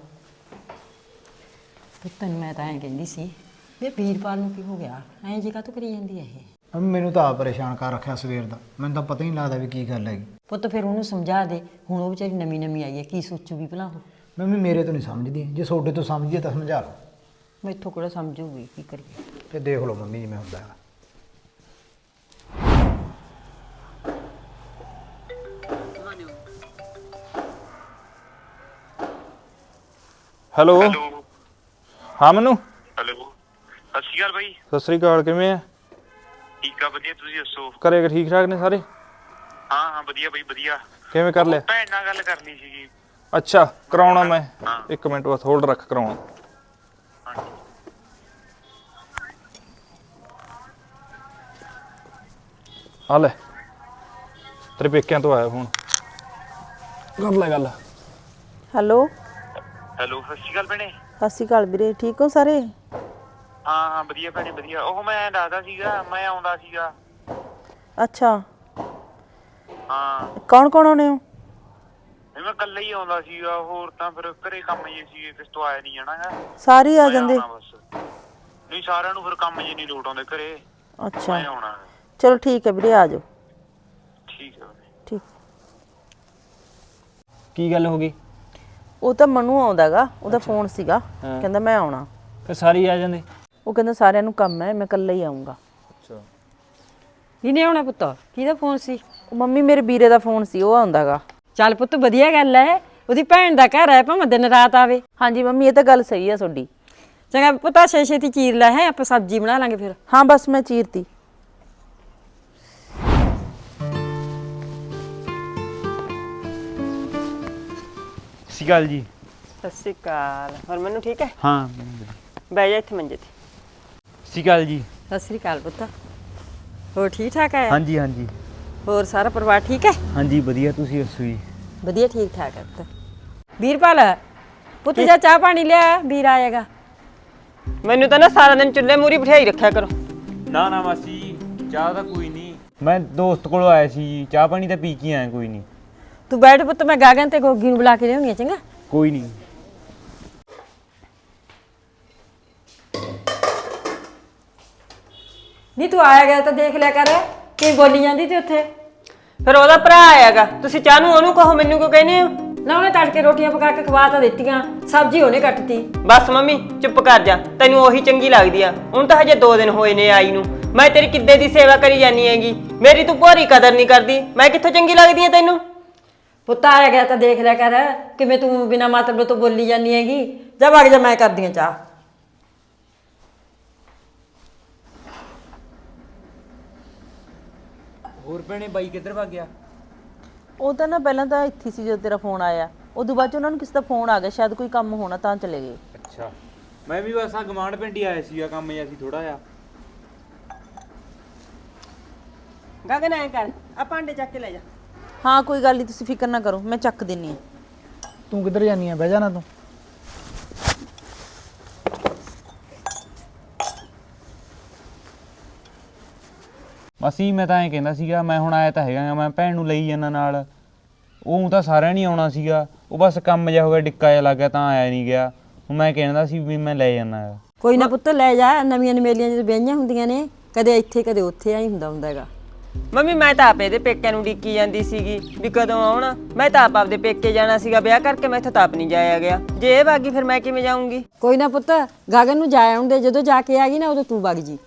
ਪੁੱਤਨ ਮੈਂ ਤਾਂ ਐਂ ਕਹਿੰਦੀ ਸੀ ਇਹ ਵੀਰਪਾਲ ਨੂੰ ਕੀ ਹੋ ਗਿਆ? ਐਂ ਜੀ ਕਾ ਕਰੀ ਜਾਂਦੀ ਹੈ ਇਹ? ਮੰਮੀ ਮੈਨੂੰ ਤਾਂ ਆਪ ਪਰੇਸ਼ਾਨ ਕਰ ਰੱਖਿਆ ਸਵੇਰ ਦਾ। ਮੈਨੂੰ ਤਾਂ ਪਤਾ ਹੀ ਨਹੀਂ ਲੱਗਦਾ ਵੀ ਕੀ ਗੱਲ ਹੈਗੀ। ਪੁੱਤ ਫਿਰ ਉਹਨੂੰ ਸਮਝਾ ਦੇ। ਹੁਣ ਉਹ ਵਿਚਾਰੀ ਨਵੀਂ ਨਵੀਂ ਆਈ ਹੈ ਕੀ ਸੋਚੂਗੀ ਭਲਾ ਉਹ? ਮੰਮੀ ਮੇਰੇ ਤੋਂ ਨਹੀਂ ਸਮਝਦੀ। ਜੇ ਤੁਹਾਡੇ ਤੋਂ ਸਮਝੀਏ ਤਾਂ ਸਮਝਾ ਲਓ। ਮੈਥੋਂ ਕਿਹੜਾ ਸਮਝੂਗੀ ਕੀ ਕਰੀਏ? ਤੇ ਦੇਖ ਲਓ ਮੰਮੀ ਜਿਵੇਂ ਹੁੰਦਾ ਹੈਗਾ ਹੈਲੋ। ਹੈਲੋ। ਹਾਂ ਮਨੂੰ? ਹੈਲੋ। ਸਤਿ ਸ਼੍ਰੀ ਅਕਾਲ ਬਾਈ। ਸਤਿ ਸ੍ਰੀ ਅਕਾਲ ਕਿਵੇਂ ਆ? ਠੀਕ ਆ ਵਧੀਆ। ਤੁਸੀਂ ਦੱਸੋ? ਘਰੇ ਠੀਕ ਠਾਕ ਨੇ ਸਾਰੇ? ਹਾਂ ਹਾਂ ਵਧੀਆ ਬਾਈ ਵਧੀਆ। ਕਿਵੇਂ ਕਰ ਲਿਆ? ਭੈਣ ਨਾਲ ਗੱਲ ਕਰਨੀ ਸੀਗੀ। ਅੱਛਾ ਕਰਾਉਣਾ ਮੈਂ। ਇੱਕ ਮਿੰਟ ਬਸ ਹੋਲਡ ਰੱਖ ਕਰਾਉਣਾ। ਆ ਲੈ। ਤੇਰੇ ਪੇਕਿਆਂ ਤੋਂ ਆਇਆ ਫੋਨ ਕਰ ਲੈ ਗੱਲ। ਹੈਲੋ। ਹੈਲੋ ਸਤਿ ਸ਼੍ਰੀ ਅਕਾਲ ਭੈਣੇ। ਸਤਿ ਸ਼੍ਰੀ ਅਕਾਲ ਵੀਰੇ ਠੀਕ ਹੋ ਸਾਰੇ? ਹਾਂ ਹਾਂ ਵਧੀਆ ਭੈਣੇ ਵਧੀਆ। ਉਹ ਮੈਂ ਦੱਸਦਾ ਸੀਗਾ ਮੈਂ ਆਉਂਦਾ ਸੀਗਾ। ਅੱਛਾ। ਹਾਂ। ਕੌਣ ਕੌਣ ਆਉਣੇ ਹੋ? ਨਹੀਂ, ਮੈਂ ਇਕੱਲਾ ਹੀ ਆਉਂਦਾ ਸੀਗਾ ਹੋਰ ਤਾਂ ਫਿਰ ਘਰੇ ਕੰਮ ਜੇ ਸੀ ਕਿਸ ਤੋਂ ਆਇਆ ਨਹੀਂ ਜਾਣਾਗਾ ਸਾਰੇ ਆ ਜਾਂਦੇ? ਬਸ। ਨਹੀਂ ਸਾਰਿਆਂ ਨੂੰ ਫਿਰ ਕੰਮ ਜੇ ਨਹੀਂ ਲੋਟ ਆਉਂਦੇ ਘਰੇ। ਅੱਛਾ। ਮੈਂ ਆਉਣਾ। ਚਲੋ ਠੀਕ ਹੈ ਵੀਰੇ ਆ ਜਾਓ। ਠੀਕ ਹੈ ਭੈਣੇ। ਠੀਕ। ਕੀ ਗੱਲ ਹੋ ਗਈ? ਉਹ ਤਾਂ ਮਨੂ ਆਉਂਦਾਗਾ ਉਹਦਾ ਫੋਨ ਸੀਗਾ ਕਹਿੰਦਾ ਮੈਂ ਆਉਣਾ। ਫਿਰ ਸਾਰੀ ਆ ਜਾਂਦੇ? ਉਹ ਕਹਿੰਦਾ ਸਾਰਿਆਂ ਨੂੰ ਕੰਮ ਹੈ ਮੈਂ ਇਕੱਲਾ ਹੀ ਆਉਂਗਾ ਕਿਹਨੇ ਆਉਣਾ ਪੁੱਤ? ਕਿਹਦਾ ਫੋਨ ਸੀ? ਉਹ ਮੰਮੀ ਮੇਰੇ ਵੀਰੇ ਦਾ ਫੋਨ ਸੀ ਉਹ ਆਉਂਦਾਗਾ। ਚੱਲ ਪੁੱਤ ਵਧੀਆ ਗੱਲ ਹੈ। ਉਹਦੀ ਭੈਣ ਦਾ ਘਰ ਹੈ ਭਾਵੇਂ ਦਿਨ ਰਾਤ ਆਵੇ। ਹਾਂਜੀ ਮੰਮੀ ਇਹ ਤਾਂ ਗੱਲ ਸਹੀ ਹੈ ਤੁਹਾਡੀ। ਚੰਗਾ ਪੁੱਤਾ ਛੇ ਛੇਤੀ ਚੀਰ ਲੈ ਹੈ ਆਪਾਂ ਸਬਜ਼ੀ ਬਣਾ ਲਾਂਗੇ ਫਿਰ। ਹਾਂ ਬਸ ਮੈਂ ਚੀਰਤੀ। ਸਤਿ ਗੱਲ ਜੀ। ਸਤਿ ਸ਼੍ਰੀ ਅਕਾਲ। ਹੋਰ ਮੈਨੂੰ ਠੀਕ ਹੈ? ਹਾਂ ਬਹਿ ਜਾ ਇੱਥੇ ਮੰਜੇ ਤੇ। ਸਤਿ ਗੱਲ ਜੀ। ਸਤਿ ਸ੍ਰੀ ਅਕਾਲ ਪੁੱਤ। ਹੋਰ ਠੀਕ ਠਾਕ ਹੈ? ਹਾਂਜੀ ਹਾਂਜੀ। ਹੋਰ ਸਾਰਾ ਪਰਿਵਾਰ ਠੀਕ ਹੈ? ਹਾਂਜੀ ਵਧੀਆ। ਤੁਸੀਂ ਦੱਸੋ ਜੀ? ਵਧੀਆ ਠੀਕ ਠਾਕ ਹੈ ਪੁੱਤ। ਵੀਰਪਾਲ ਪੁੱਤ ਜਾ ਚਾਹ ਪਾਣੀ ਲਿਆ ਵੀਰ ਆਏਗਾ। ਮੈਨੂੰ ਤਾਂ ਨਾ ਸਾਰਾ ਦਿਨ ਚੁੱਲ੍ਹੇ ਮੂਰੀ ਬਿਠਾਈ ਰੱਖਿਆ ਕਰੋ। ਨਾ ਨਾ ਮਾਸੀ ਚਾਹ ਤਾਂ ਕੋਈ ਨਹੀਂ। ਮੈਂ ਦੋਸਤ ਕੋਲ ਆਇਆ ਸੀ ਜੀ। ਚਾਹ ਪਾਣੀ ਤਾਂ ਪੀ ਕੇ ਆਇਆ ਕੋਈ ਨਹੀਂ। ਤੂੰ ਬੈਠ ਪੁੱਤ ਮੈਂ ਗਾਗਨ ਤੇ ਗੋਗੀ ਨੂੰ ਬੁਲਾ ਕੇ ਲਿਆਉਣੀ ਆ ਚੰਗਾ? ਕੋਈ ਨਹੀਂ। ਨਹੀਂ ਤੂੰ ਆਇਆ ਗਿਆ ਤਾਂ ਦੇਖ ਲਿਆ ਕਰ ਕੀ ਬੋਲੀ ਜਾਂਦੀ ਤੇ ਉੱਥੇ? ਫਿਰ ਉਹਦਾ ਭਰਾ ਆਇਆਗਾ ਤੁਸੀਂ ਚਾਹ ਨੂੰ ਉਹਨੂੰ ਕਹੋ ਮੈਨੂੰ ਕਿਉਂ ਕਹਿੰਦੇ ਹੋ? ਨਾ ਉਹਨੇ ਤੜਕੇ ਰੋਟੀਆਂ ਪਕਾ ਕੇ ਖਵਾ ਤਾਂ ਦਿੱਤੀਆਂ ਸਬਜ਼ੀ ਉਹਨੇ ਕੱਟਤੀ। ਬਸ ਮੰਮੀ ਚੁੱਪ ਕਰ ਜਾ ਤੈਨੂੰ ਉਹੀ ਚੰਗੀ ਲੱਗਦੀ ਆ। ਹੁਣ ਤਾਂ ਹਜੇ 2 ਦਿਨ ਹੋਏ ਨੇ ਆਈ ਨੂੰ। ਮੈਂ ਤੇਰੀ ਕਿੱਦੇ ਦੀ ਸੇਵਾ ਕਰੀ ਜਾਨੀ ਹੈਗੀ? ਮੇਰੀ ਤੂੰ ਭੋਰੀ ਕਦਰ ਨਹੀਂ ਕਰਦੀ। ਮੈਂ ਕਿੱਥੋਂ ਚੰਗੀ ਲੱਗਦੀ ਆ ਤੈਨੂੰ? ਪੁੱਤ ਆਇਆ ਗਿਆ ਤਾਂ ਦੇਖ ਲਿਆ ਕਰ ਕਿਵੇਂ ਤੂੰ ਬਿਨਾ ਮਤਲਬ ਤੋਂ ਬੋਲੀ ਜਾਂਦੀ ਹੈਗੀ। ਜਾ ਵਗ ਜਾ ਮੈਂ ਕਰਦੀ ਆ ਚਾਹ। ਹੋਰ ਭੈਣੇ ਬਾਈ ਕਿੱਧਰ ਭੱਗ ਗਿਆ? ਉਹ ਤਾਂ ਨਾ ਪਹਿਲਾਂ ਤਾਂ ਇੱਥੇ ਸੀ ਜਦੋਂ ਤੇਰਾ ਫੋਨ ਆਇਆ। ਉਦੋਂ ਬਾਅਦ ਚ ਉਹਨਾਂ ਨੂੰ ਕਿਸੇ ਦਾ ਫੋਨ ਆ ਗਿਆ ਸ਼ਾਇਦ ਕੋਈ ਕੰਮ ਹੋਣਾ ਤਾਂ ਚਲੇ ਗਏ। ਅੱਛਾ। ਮੈਂ ਵੀ ਬਸ ਆ ਗਮਾਂਡ ਪਿੰਡ ਹੀ ਆਇਆ ਸੀਗਾ ਕੰਮ ਜਿਹਾ ਸੀ ਥੋੜਾ ਜਿਹਾ। ਗਗਨ ਐ ਕਰ ਆ ਭਾਂਡੇ ਚੱਕ ਕੇ ਲੈ ਜਾ। ਹਾਂ ਕੋਈ ਗੱਲ ਨਹੀਂ ਤੁਸੀਂ ਫਿਕਰ ਨਾ ਕਰੋ ਮੈਂ ਚੱਕ ਦਿੰਨੀ ਆ। ਤੂੰ ਕਿੱਧਰ ਜਾਨੀ ਆ? ਬਹਿ ਜਾ ਨਾ ਤੂੰ। ਮਾਸੀ ਮੈਂ ਤਾਂ ਐਂ ਕਹਿੰਦਾ ਸੀਗਾ ਮੈਂ ਹੁਣ ਆਇਆ ਤਾਂ ਹੈਗਾ ਗਾ, ਮੈਂ ਭੈਣ ਨੂੰ ਲਈ ਜਾਂਦਾ ਨਾਲ। ਉਹ ਊਂ ਤਾਂ ਸਾਰਿਆਂ ਨਹੀਂ ਆਉਣਾ ਸੀਗਾ ਉਹ ਬਸ ਕੰਮ ਜਿਹਾ ਹੋ ਗਿਆ ਡਿੱਕਾ ਜਿਹਾ ਲੱਗ ਗਿਆ ਤਾਂ ਆਇਆ ਨਹੀਂ ਗਿਆ। ਹੁਣ ਮੈਂ ਕਹਿੰਦਾ ਸੀ ਵੀ ਮੈਂ ਲੈ ਜਾਂਦਾ ਕੋਈ ਨਾ ਪੁੱਤ ਲੈ ਜਾ ਨਵੀਆਂ ਨਵੇਲੀਆਂ ਜਦੋਂ ਵਿਆਹੀਆਂ ਹੁੰਦੀਆਂ ਨੇ ਕਦੇ ਇੱਥੇ ਕਦੇ ਉੱਥੇ ਆਈ ਹੁੰਦਾ ਹੁੰਦਾ ਹੈਗਾ। ਮੰਮੀ ਮੈਂ ਤਾਂ ਆਪੇ ਦੇ ਪੇਕਿਆਂ ਨੂੰ ਡਿੱਕੀ ਜਾਂਦੀ ਸੀਗੀ ਵੀ ਕਦੋਂ ਆਉਣ। ਮੈਂ ਤਾਂ ਆਪ ਆਪਦੇ ਪੇਕੇ ਜਾਣਾ ਸੀਗਾ ਵਿਆਹ ਕਰਕੇ ਮੈਂ ਇੱਥੇ ਤਾਪ ਨਹੀਂ ਜਾਇਆ ਗਿਆ। ਜੇ ਇਹ ਬਾਗੀ ਫਿਰ ਮੈਂ ਕਿਵੇਂ ਜਾਊਂਗੀ? ਕੋਈ ਨਾ ਪੁੱਤ ਗਾਗਨ ਨੂੰ ਜਾ ਆਉਂਦੇ ਜਦੋਂ ਜਾ ਕੇ ਆ ਗਈ ਨਾ ਉਦੋਂ ਤੂੰ ਵਗ ਜੀ।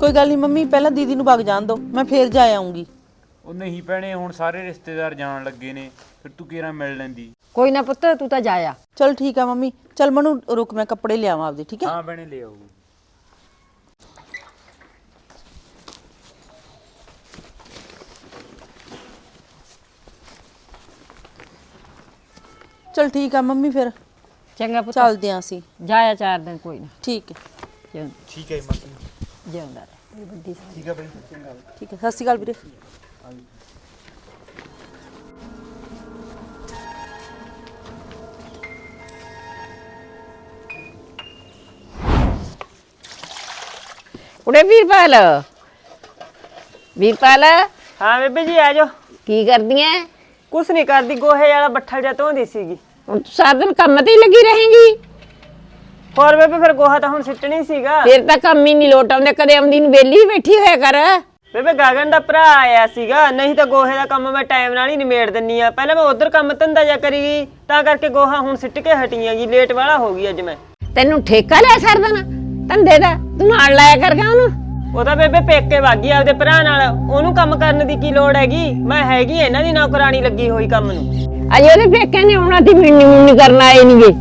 ਕੋਈ ਗੱਲ ਨਹੀਂ ਮੰਮੀ ਪਹਿਲਾਂ ਦੀਦੀ ਨੂੰ ਵਗ ਜਾਣ ਦਿਓ ਮੈਂ ਫੇਰ ਜਾ ਆਉਂਗੀ। ਉਹ ਨਹੀਂ ਭੈਣੇ ਹੁਣ ਸਾਰੇ ਰਿਸ਼ਤੇਦਾਰ ਜਾਣ ਲੱਗੇ ਨੇ ਫਿਰ ਤੂੰ ਕਿਹੜਾ ਮਿਲ ਲੈਂਦੀ? ਕੋਈ ਨਾ ਪੁੱਤ ਤੂੰ ਤਾਂ ਜਾ ਆ। ਚਲ ਠੀਕ ਆ ਮੰਮੀ ਚਲ ਮਨੂੰ ਰੁਕ ਮੈਂ ਕੱਪੜੇ ਲਿਆਵਾਂ ਆਪਦੇ ਠੀਕ ਹੈ ਹਾਂ ਭੈਣੇ ਲੈ ਚਲ ਠੀਕ ਆ ਮੰਮੀ ਫਿਰ। ਚੰਗਾ ਪੁੱਤ। ਚੱਲਦੇ ਆਂ ਅਸੀਂ। ਜਾ ਆ ਚਾਰ ਦਿਨ ਕੋਈ ਨਾ। ਠੀਕ ਹੈ। ਠੀਕ ਹੈ ਮਾਸੀ ਜਿਉਂਦਾ ਰਹਿ। ਮੇਰੀ ਵੱਡੀ ਠੀਕ ਹੈ ਬਈ। ਚੰਗਾ। ਠੀਕ ਹੈ ਸਤਿ ਸ਼੍ਰੀ ਅਕਾਲ ਵੀਰੇ। ਕੁੜੇ ਵੀਰਪਾਲ। ਵੀਰਪਾਲ। ਹਾਂ ਬੇਬੇ ਜੀ ਆ ਜਾਓ। ਕੀ ਕਰਦੀਆਂ ਕੁਛ ਨਹੀਂ ਕਰਦੀ ਗੋਹੇ ਵਾਲਾ ਬੱਠਲ ਜਿਹਾ ਧੋਂਦੀ ਸੀਗੀ। ਹੁਣ ਤੂੰ ਸਾਰਾ ਦਿਨ ਕੰਮ ਤੇ ਹੀ ਲੱਗੀ ਰਹੇਂਗੀ। ਹੋਰ ਬੇਬੇ ਫਿਰ ਗੋਹਾ ਤਾਂ ਹੁਣ ਸਿੱਟਣੀ ਸੀਗਾ। ਫਿਰ ਤਾਂ ਕੰਮ ਹੀ ਨਹੀਂ ਲੋਟ ਆਉਂਦੇ ਕਦੇ ਆਉਂਦੀ ਨੂੰ ਵਿਹਲੀ ਬੈਠੀ ਹੋਇਆ ਕਰ। ਬੇਬੇ ਗਗਨ ਦਾ ਭਰਾ ਆਇਆ ਸੀਗਾ ਨਹੀਂ ਤਾਂ ਗੋਹੇ ਦਾ ਕੰਮ ਮੈਂ ਟਾਈਮ ਨਾਲ ਹੀ ਨਿਮੇੜ ਦਿੰਨੀ ਆ। ਪਹਿਲਾਂ ਮੈਂ ਉਧਰ ਕੰਮ ਧੰਦਾ ਜਾ ਕਰੀ ਗਈ ਤਾਂ ਕਰਕੇ ਗੋਹਾ ਹੁਣ ਸਿੱਟ ਕੇ ਹਟੀ ਹੈਗੀ ਲੇਟ ਵਾਲਾ ਹੋ ਗਈ ਅੱਜ ਮੈਂ। ਤੈਨੂੰ ਠੇਕਾ ਲਿਆ ਸਾਰਾ ਦਿਨ? ਧੰਦੇ ਦਾ ਤੂੰ ਨਾਲ ਲਾਇਆ ਕਰਗਾ ਉਹਨੂੰ? ਉਹਦਾ ਬੇਬੇ ਪੇਕੇ ਵਾਗੀ ਆਪਦੇ ਭਰਾ ਨਾਲ। ਉਹਨੂੰ ਕੰਮ ਕਰਨ ਦੀ ਕੀ ਲੋੜ ਹੈਗੀ? ਮੈਂ ਹੈਗੀ ਇਹਨਾਂ ਦੀ ਨੌਕਰਾਨੀ ਲੱਗੀ ਹੋਈ ਕੰਮ ਨੂੰ। ਅਜੇ ਉਹਦੇ ਪੇਕੇ ਨੇ ਆਉਣਾ ਤੇ ਮਿੰਨੀ ਮੁੰਨੀ ਕਰਨ ਆਏ ਨਹੀਂਗੇ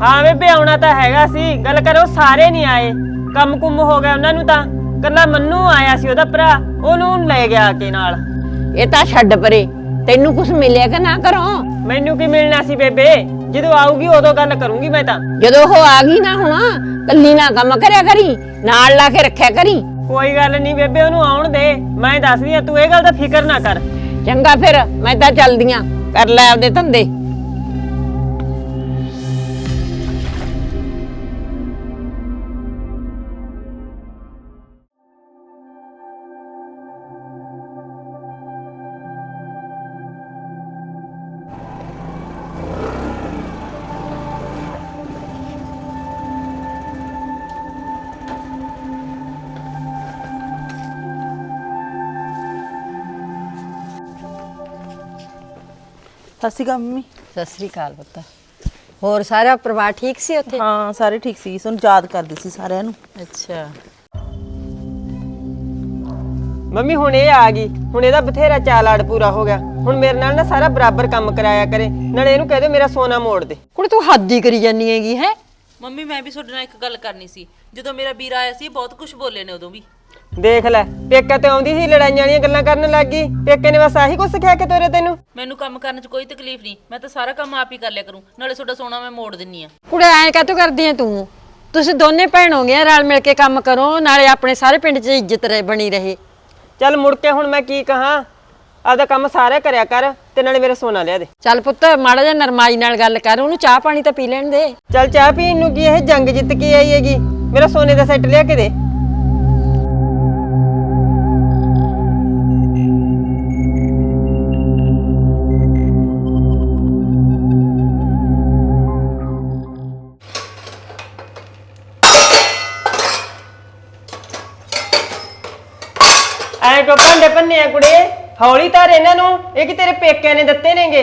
ਹਾਂ ਬੇਬੇ ਆਉਣਾ ਤਾਂ ਹੈਗਾ ਸੀ। ਗੱਲ ਕਰੋ ਸਾਰੇ ਨਹੀਂ ਆਏ। ਕੰਮ ਕੁੰਮ ਹੋ ਗਿਆ ਉਹਨਾਂ ਨੂੰ ਤਾਂ। ਕੱਲਾ ਮੰਨੂ ਆਇਆ ਸੀ ਉਹਦਾ ਭਰਾ। ਉਹਨੂੰ ਲੈ ਗਿਆ ਕੇ ਨਾਲ। ਇਹ ਤਾਂ ਛੱਡ ਪਰੇ। ਤੈਨੂੰ ਕੁਝ ਮਿਲਿਆ ਕਿ ਨਾ ਕਰੋ ਮੈਨੂੰ ਕੀ ਮਿਲਣਾ ਸੀ ਬੇਬੇ? ਜਦੋਂ ਆਊਗੀ ਉਦੋਂ ਗੱਲ ਕਰੂੰਗੀ ਮੈਂ ਤਾਂ। ਜਦੋਂ ਉਹ ਆ ਗਈ ਨਾ ਹੁਣ ਕੱਲੀ ਨਾ ਕੰਮ ਕਰਿਆ ਕਰੀ ਨਾਲ ਲਾ ਕੇ ਰੱਖਿਆ ਕਰੀ। ਕੋਈ ਗੱਲ ਨਹੀਂ ਬੇਬੇ ਉਹਨੂੰ ਆਉਣ ਦੇ। ਮੈਂ ਦੱਸਦੀ ਆ ਤੂੰ ਇਹ ਗੱਲ ਦਾ ਫਿਕਰ ਨਾ ਕਰ। ਚੰਗਾ ਫਿਰ ਮੈਂ ਤਾਂ ਚੱਲਦੀਆਂ ਕਰ ਲੈ ਆਪਦੇ ਧੰਦੇ। ਸਤਿ ਸ਼੍ਰੀ ਅਕਾਲ ਮੰਮੀ। ਸਤਿ ਸ੍ਰੀ ਅਕਾਲ ਪੁੱਤ। ਹੋਰ ਸਾਰਾ ਪਰਿਵਾਰ ਠੀਕ ਸੀ ਉੱਥੇ? ਹਾਂ ਸਾਰੇ ਠੀਕ ਸੀ। ਤੁਹਾਨੂੰ ਯਾਦ ਕਰਦੀ ਸੀ ਸਾਰਿਆਂ ਨੂੰ। ਅੱਛਾ। ਮੰਮੀ ਹੁਣ ਇਹ ਆ ਗਈ। ਹੁਣ ਇਹਦਾ ਬਥੇਰਾ ਚਾਲਾੜ ਪੂਰਾ ਹੋ ਗਿਆ। ਹੁਣ ਮੇਰੇ ਨਾਲ ਨਾ ਸਾਰਾ ਬਰਾਬਰ ਕੰਮ ਕਰਾਇਆ ਕਰੇ। ਨਾਲੇ ਇਹਨੂੰ ਕਹਿ ਦੇ ਮੇਰਾ ਸੋਨਾ ਮੋੜ ਦੇ। ਕੁੜੇ ਤੂੰ ਹੱਦ ਹੀ ਕਰੀ ਜਾਨੀ ਹੈਗੀ ਹੈ? ਮੰਮੀ ਮੈਂ ਵੀ ਤੁਹਾਡੇ ਨਾਲ ਇੱਕ ਗੱਲ ਕਰਨੀ ਸੀ। ਜਦੋਂ ਮੇਰਾ ਵੀਰ ਆਇਆ ਸੀ ਬਹੁਤ ਕੁਝ ਬੋਲੇ ਨੇ ਉਦੋਂ ਵੀ। ਦੇਖ ਲੈ ਪੇਕਾ ਤੇ ਆਉਂਦੀ ਸੀ ਲੜਾਈਆਂ ਵਾਲੀਆਂ ਗੱਲਾਂ ਕਰਨ ਲੱਗ ਗਈ। ਪੇਕੇ ਨੇ ਬਸ ਆਹੀ ਕੁਝ ਸਿਖਾਇਆ ਕਿ ਤੋਰੇ ਤੈਨੂੰ? ਮੈਨੂੰ ਕੰਮ ਕਰਨ 'ਚ ਕੋਈ ਤਕਲੀਫ ਨਹੀਂ। ਮੈਂ ਤਾਂ ਸਾਰਾ ਕੰਮ ਆਪ ਹੀ ਕਰ ਲਿਆ ਕਰੂੰ। ਨਾਲੇ ਤੁਹਾਡਾ ਸੋਨਾ ਮੈਂ ਮੋੜ ਦਿੰਨੀ ਆ। ਕੁੜੇ ਐਂ ਕਾਤੋਂ ਕਰਦੀ ਐ ਤੂੰ? ਤੁਸੀਂ ਦੋਨੇ ਭੈਣ ਹੋ ਗਏ ਰਲ ਮਿਲ ਕੇ ਕੰਮ ਕਰੋ ਨਾਲੇ ਆਪਣੇ ਸਾਰੇ ਪਿੰਡ 'ਚ ਇੱਜ਼ਤ ਰਹੇ ਬਣੀ ਰਹੇ। ਚੱਲ ਮੁੜ ਕੇ ਹੁਣ ਮੈਂ ਕੀ ਕਹਾਂ? ਆਪਦਾ ਕੰਮ ਸਾਰਾ ਕਰਿਆ ਕਰ ਤੇ ਨਾਲੇ ਮੇਰਾ ਸੋਨਾ ਲਿਆ ਦੇ। ਚੱਲ ਪੁੱਤ ਮਾੜਾ ਜਿਹਾ ਨਰਮਾਈ ਨਾਲ ਗੱਲ ਕਰ ਉਹਨੂੰ ਚਾਹ ਪਾਣੀ ਤਾਂ ਪੀ ਲੈਣ ਦੇ। ਚੱਲ ਚਾਹ ਪੀਣ ਨੂੰ ਕੀ ਇਹ ਜੰਗ ਜਿੱਤ ਕੇ ਆਈ ਹੈਗੀ। ਮੇਰਾ ਸੋਨੇ ਦਾ ਸੈੱਟ ਲਿਆ ਕੇ ਦੇ। ਭਾਂਡੇ ਭੰਨੇ ਆ ਕੁੜੇ ਹੌਲੀ ਧਰ ਇਹਨਾਂ ਨੂੰ ਇਹ ਕਿ ਤੇਰੇ ਪੇਕਿਆਂ ਨੇ ਦਿੱਤੇ ਨੇਗੇ।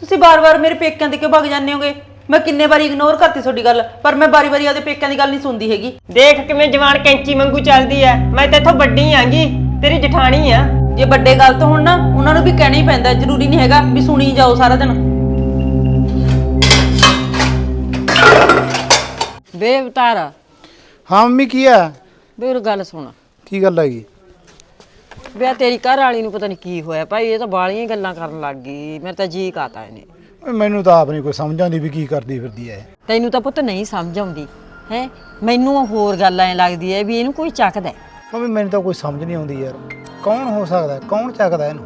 ਤੁਸੀਂ ਬਾਰ-ਬਾਰ ਮੇਰੇ ਪੇਕਿਆਂ ਤੇ ਕਿਉਂ ਭੱਗ ਜਾਂਦੇ ਹੋਗੇ? ਮੈਂ ਕਿੰਨੇ ਵਾਰੀ ਇਗਨੋਰ ਕਰਤੀ ਤੁਹਾਡੀ ਗੱਲ ਪਰ ਮੈਂ ਬਾਰੀ-ਬਾਰੀ ਆਪਦੇ ਪੇਕਿਆਂ ਦੀ ਗੱਲ ਨਹੀਂ ਸੁਣਦੀ ਹੈਗੀ। ਦੇਖ ਕਿਵੇਂ ਜਵਾਨ ਕੈਂਚੀ ਵਾਂਗੂ ਚੱਲਦੀ ਐ। ਮੈਂ ਤੇ ਇੱਥੋਂ ਵੱਡੀ ਆਂਗੀ ਤੇਰੀ ਜਠਾਣੀ ਆ। ਜੇ ਵੱਡੇ ਗਲਤ ਹੋਣ ਨਾ ਉਹਨਾਂ ਨੂੰ ਵੀ ਕਹਿਣਾ ਹੀ ਪੈਂਦਾ ਜ਼ਰੂਰੀ ਨਹੀਂ ਹੈਗਾ ਵੀ ਸੁਣੀ ਜਾਓ ਸਾਰਾ ਦਿਨ। ਵੇ ਅਵਤਾਰ ਹਾਂ ਮੰਮੀ ਕੀ ਆ? ਉਹ ਗੱਲ ਸੁਣ। ਕੀ ਗੱਲ ਹੈਗੀ? ਵੇ ਆਹ ਤੇਰੀ ਘਰ ਵਾਲੀ ਨੂੰ ਪਤਾ ਨਹੀਂ ਕੀ ਹੋਇਆ। ਭਾਈ ਇਹ ਤਾਂ ਬਾਲੀਆਂ ਹੀ ਗੱਲਾਂ ਕਰਨ ਲੱਗ ਗਈ। ਮੇਰੇ ਤਾਂ ਜੀ ਕਾਤਾ ਇਹਨੇ। ਓਏ ਮੈਨੂੰ ਤਾਂ ਆਪ ਨਹੀਂ ਕੋਈ ਸਮਝ ਆਉਂਦੀ ਵੀ ਕੀ ਕਰਦੀ ਫਿਰਦੀ ਐ ਤੈਨੂੰ ਤਾਂ ਪੁੱਤ ਨਹੀਂ ਸਮਝ ਆਉਂਦੀ ਹੈ? ਮੈਨੂੰ ਹੋਰ ਗੱਲ ਐ ਲੱਗਦੀ ਐ ਵੀ ਇਹਨੂੰ ਕੋਈ ਚੱਕਦਾ ਹੈ। ਮੰਮੀ ਮੈਨੂੰ ਤਾਂ ਕੋਈ ਸਮਝ ਨਹੀਂ ਆਉਂਦੀ ਯਾਰ। ਕੌਣ ਹੋ ਸਕਦਾ ਹੈ? ਕੌਣ ਚੱਕਦਾ ਇਹਨੂੰ?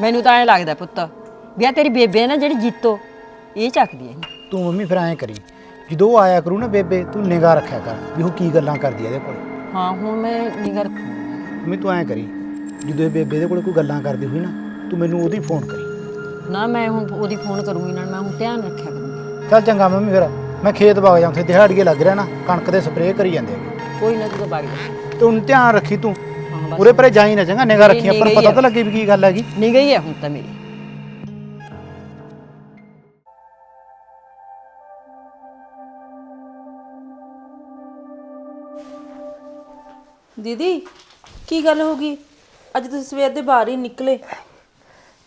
ਮੈਨੂੰ ਤਾਂ ਐ ਲੱਗਦਾ ਪੁੱਤ ਵੀ ਆ ਤੇਰੀ ਬੇਬੇ ਹੈ ਨਾ ਜਿਹੜੀ ਜੀਤੋ ਇਹ ਚੱਕਦੀ ਐ ਇਹਨੂੰ। ਤੂੰ ਮੰਮੀ ਫਿਰ ਐਂ ਕਰੀ ਜਦੋਂ ਉਹ ਆਇਆ ਕਰੂ ਨਾ ਬੇਬੇ ਤੂੰ ਨਿਗਾਹ ਰੱਖਿਆ ਕਰ ਵੀ ਉਹ ਕੀ ਗੱਲਾਂ ਕਰਦੀ ਐ ਇਹਦੇ ਕੋਲ। ਹਾਂ ਹੁਣ ਮੈਂ ਨਿਗਰ ਮੰਮੀ ਤੂੰ ਐਂ ਕਰੀ ਜਦੋਂ ਇਹ ਬੇਬੇ ਦੇ ਕੋਲ ਕੋਈ ਗੱਲਾਂ ਕਰਦੀ ਹੋਈ ਨਾ ਤੂੰ ਮੈਨੂੰ ਉਹਦੀ ਫੋਨ ਕਰੀ। ਨਾ ਮੈਂ ਹੁਣ ਉਹਦੀ ਫੋਨ ਕਰੂੰਗੀ ਨਾਲ ਮੈਂ ਹੁਣ ਧਿਆਨ ਰੱਖਿਆ ਕਰੂੰਗੀ। ਚੱਲ ਚੰਗਾ ਮੰਮੀ ਫਿਰ ਮੈਂ ਖੇਤ ਵਗ ਜਾ ਉੱਥੇ ਦਿਹਾੜੀਏ ਲੱਗ ਰਿਹਾ ਨਾ ਕਣਕ ਦੇ ਸਪਰੇਅ ਕਰੀ ਜਾਂਦੇ ਹੈਗੇ ਕੋਈ ਨਾ ਤੂੰ ਤਾਂ ਵਗ ਜਾ। ਤੇ ਧਿਆਨ ਰੱਖੀ ਤੂੰ। ਹਾਂ ਬਸ। ਉਰੇ ਪਰੇ ਜਾਈ ਨਾ ਚੰਗਾ ਨਿਗਾਹ ਰੱਖੀ ਆਪਾਂ ਨੂੰ ਪਤਾ ਤਾਂ ਲੱਗੇ ਵੀ ਕੀ ਗੱਲ ਹੈਗੀ। ਨਹੀਂ ਗਈ ਹੈ ਹੁਣ ਤਾਂ ਮੇਰੀ। ਦੀਦੀ ਕੀ ਗੱਲ ਹੋ ਗਈ? ਅੱਜ ਤੁਸੀਂ ਸਵੇਰ ਦੇ ਬਾਹਰ ਹੀ ਨਿਕਲੇ।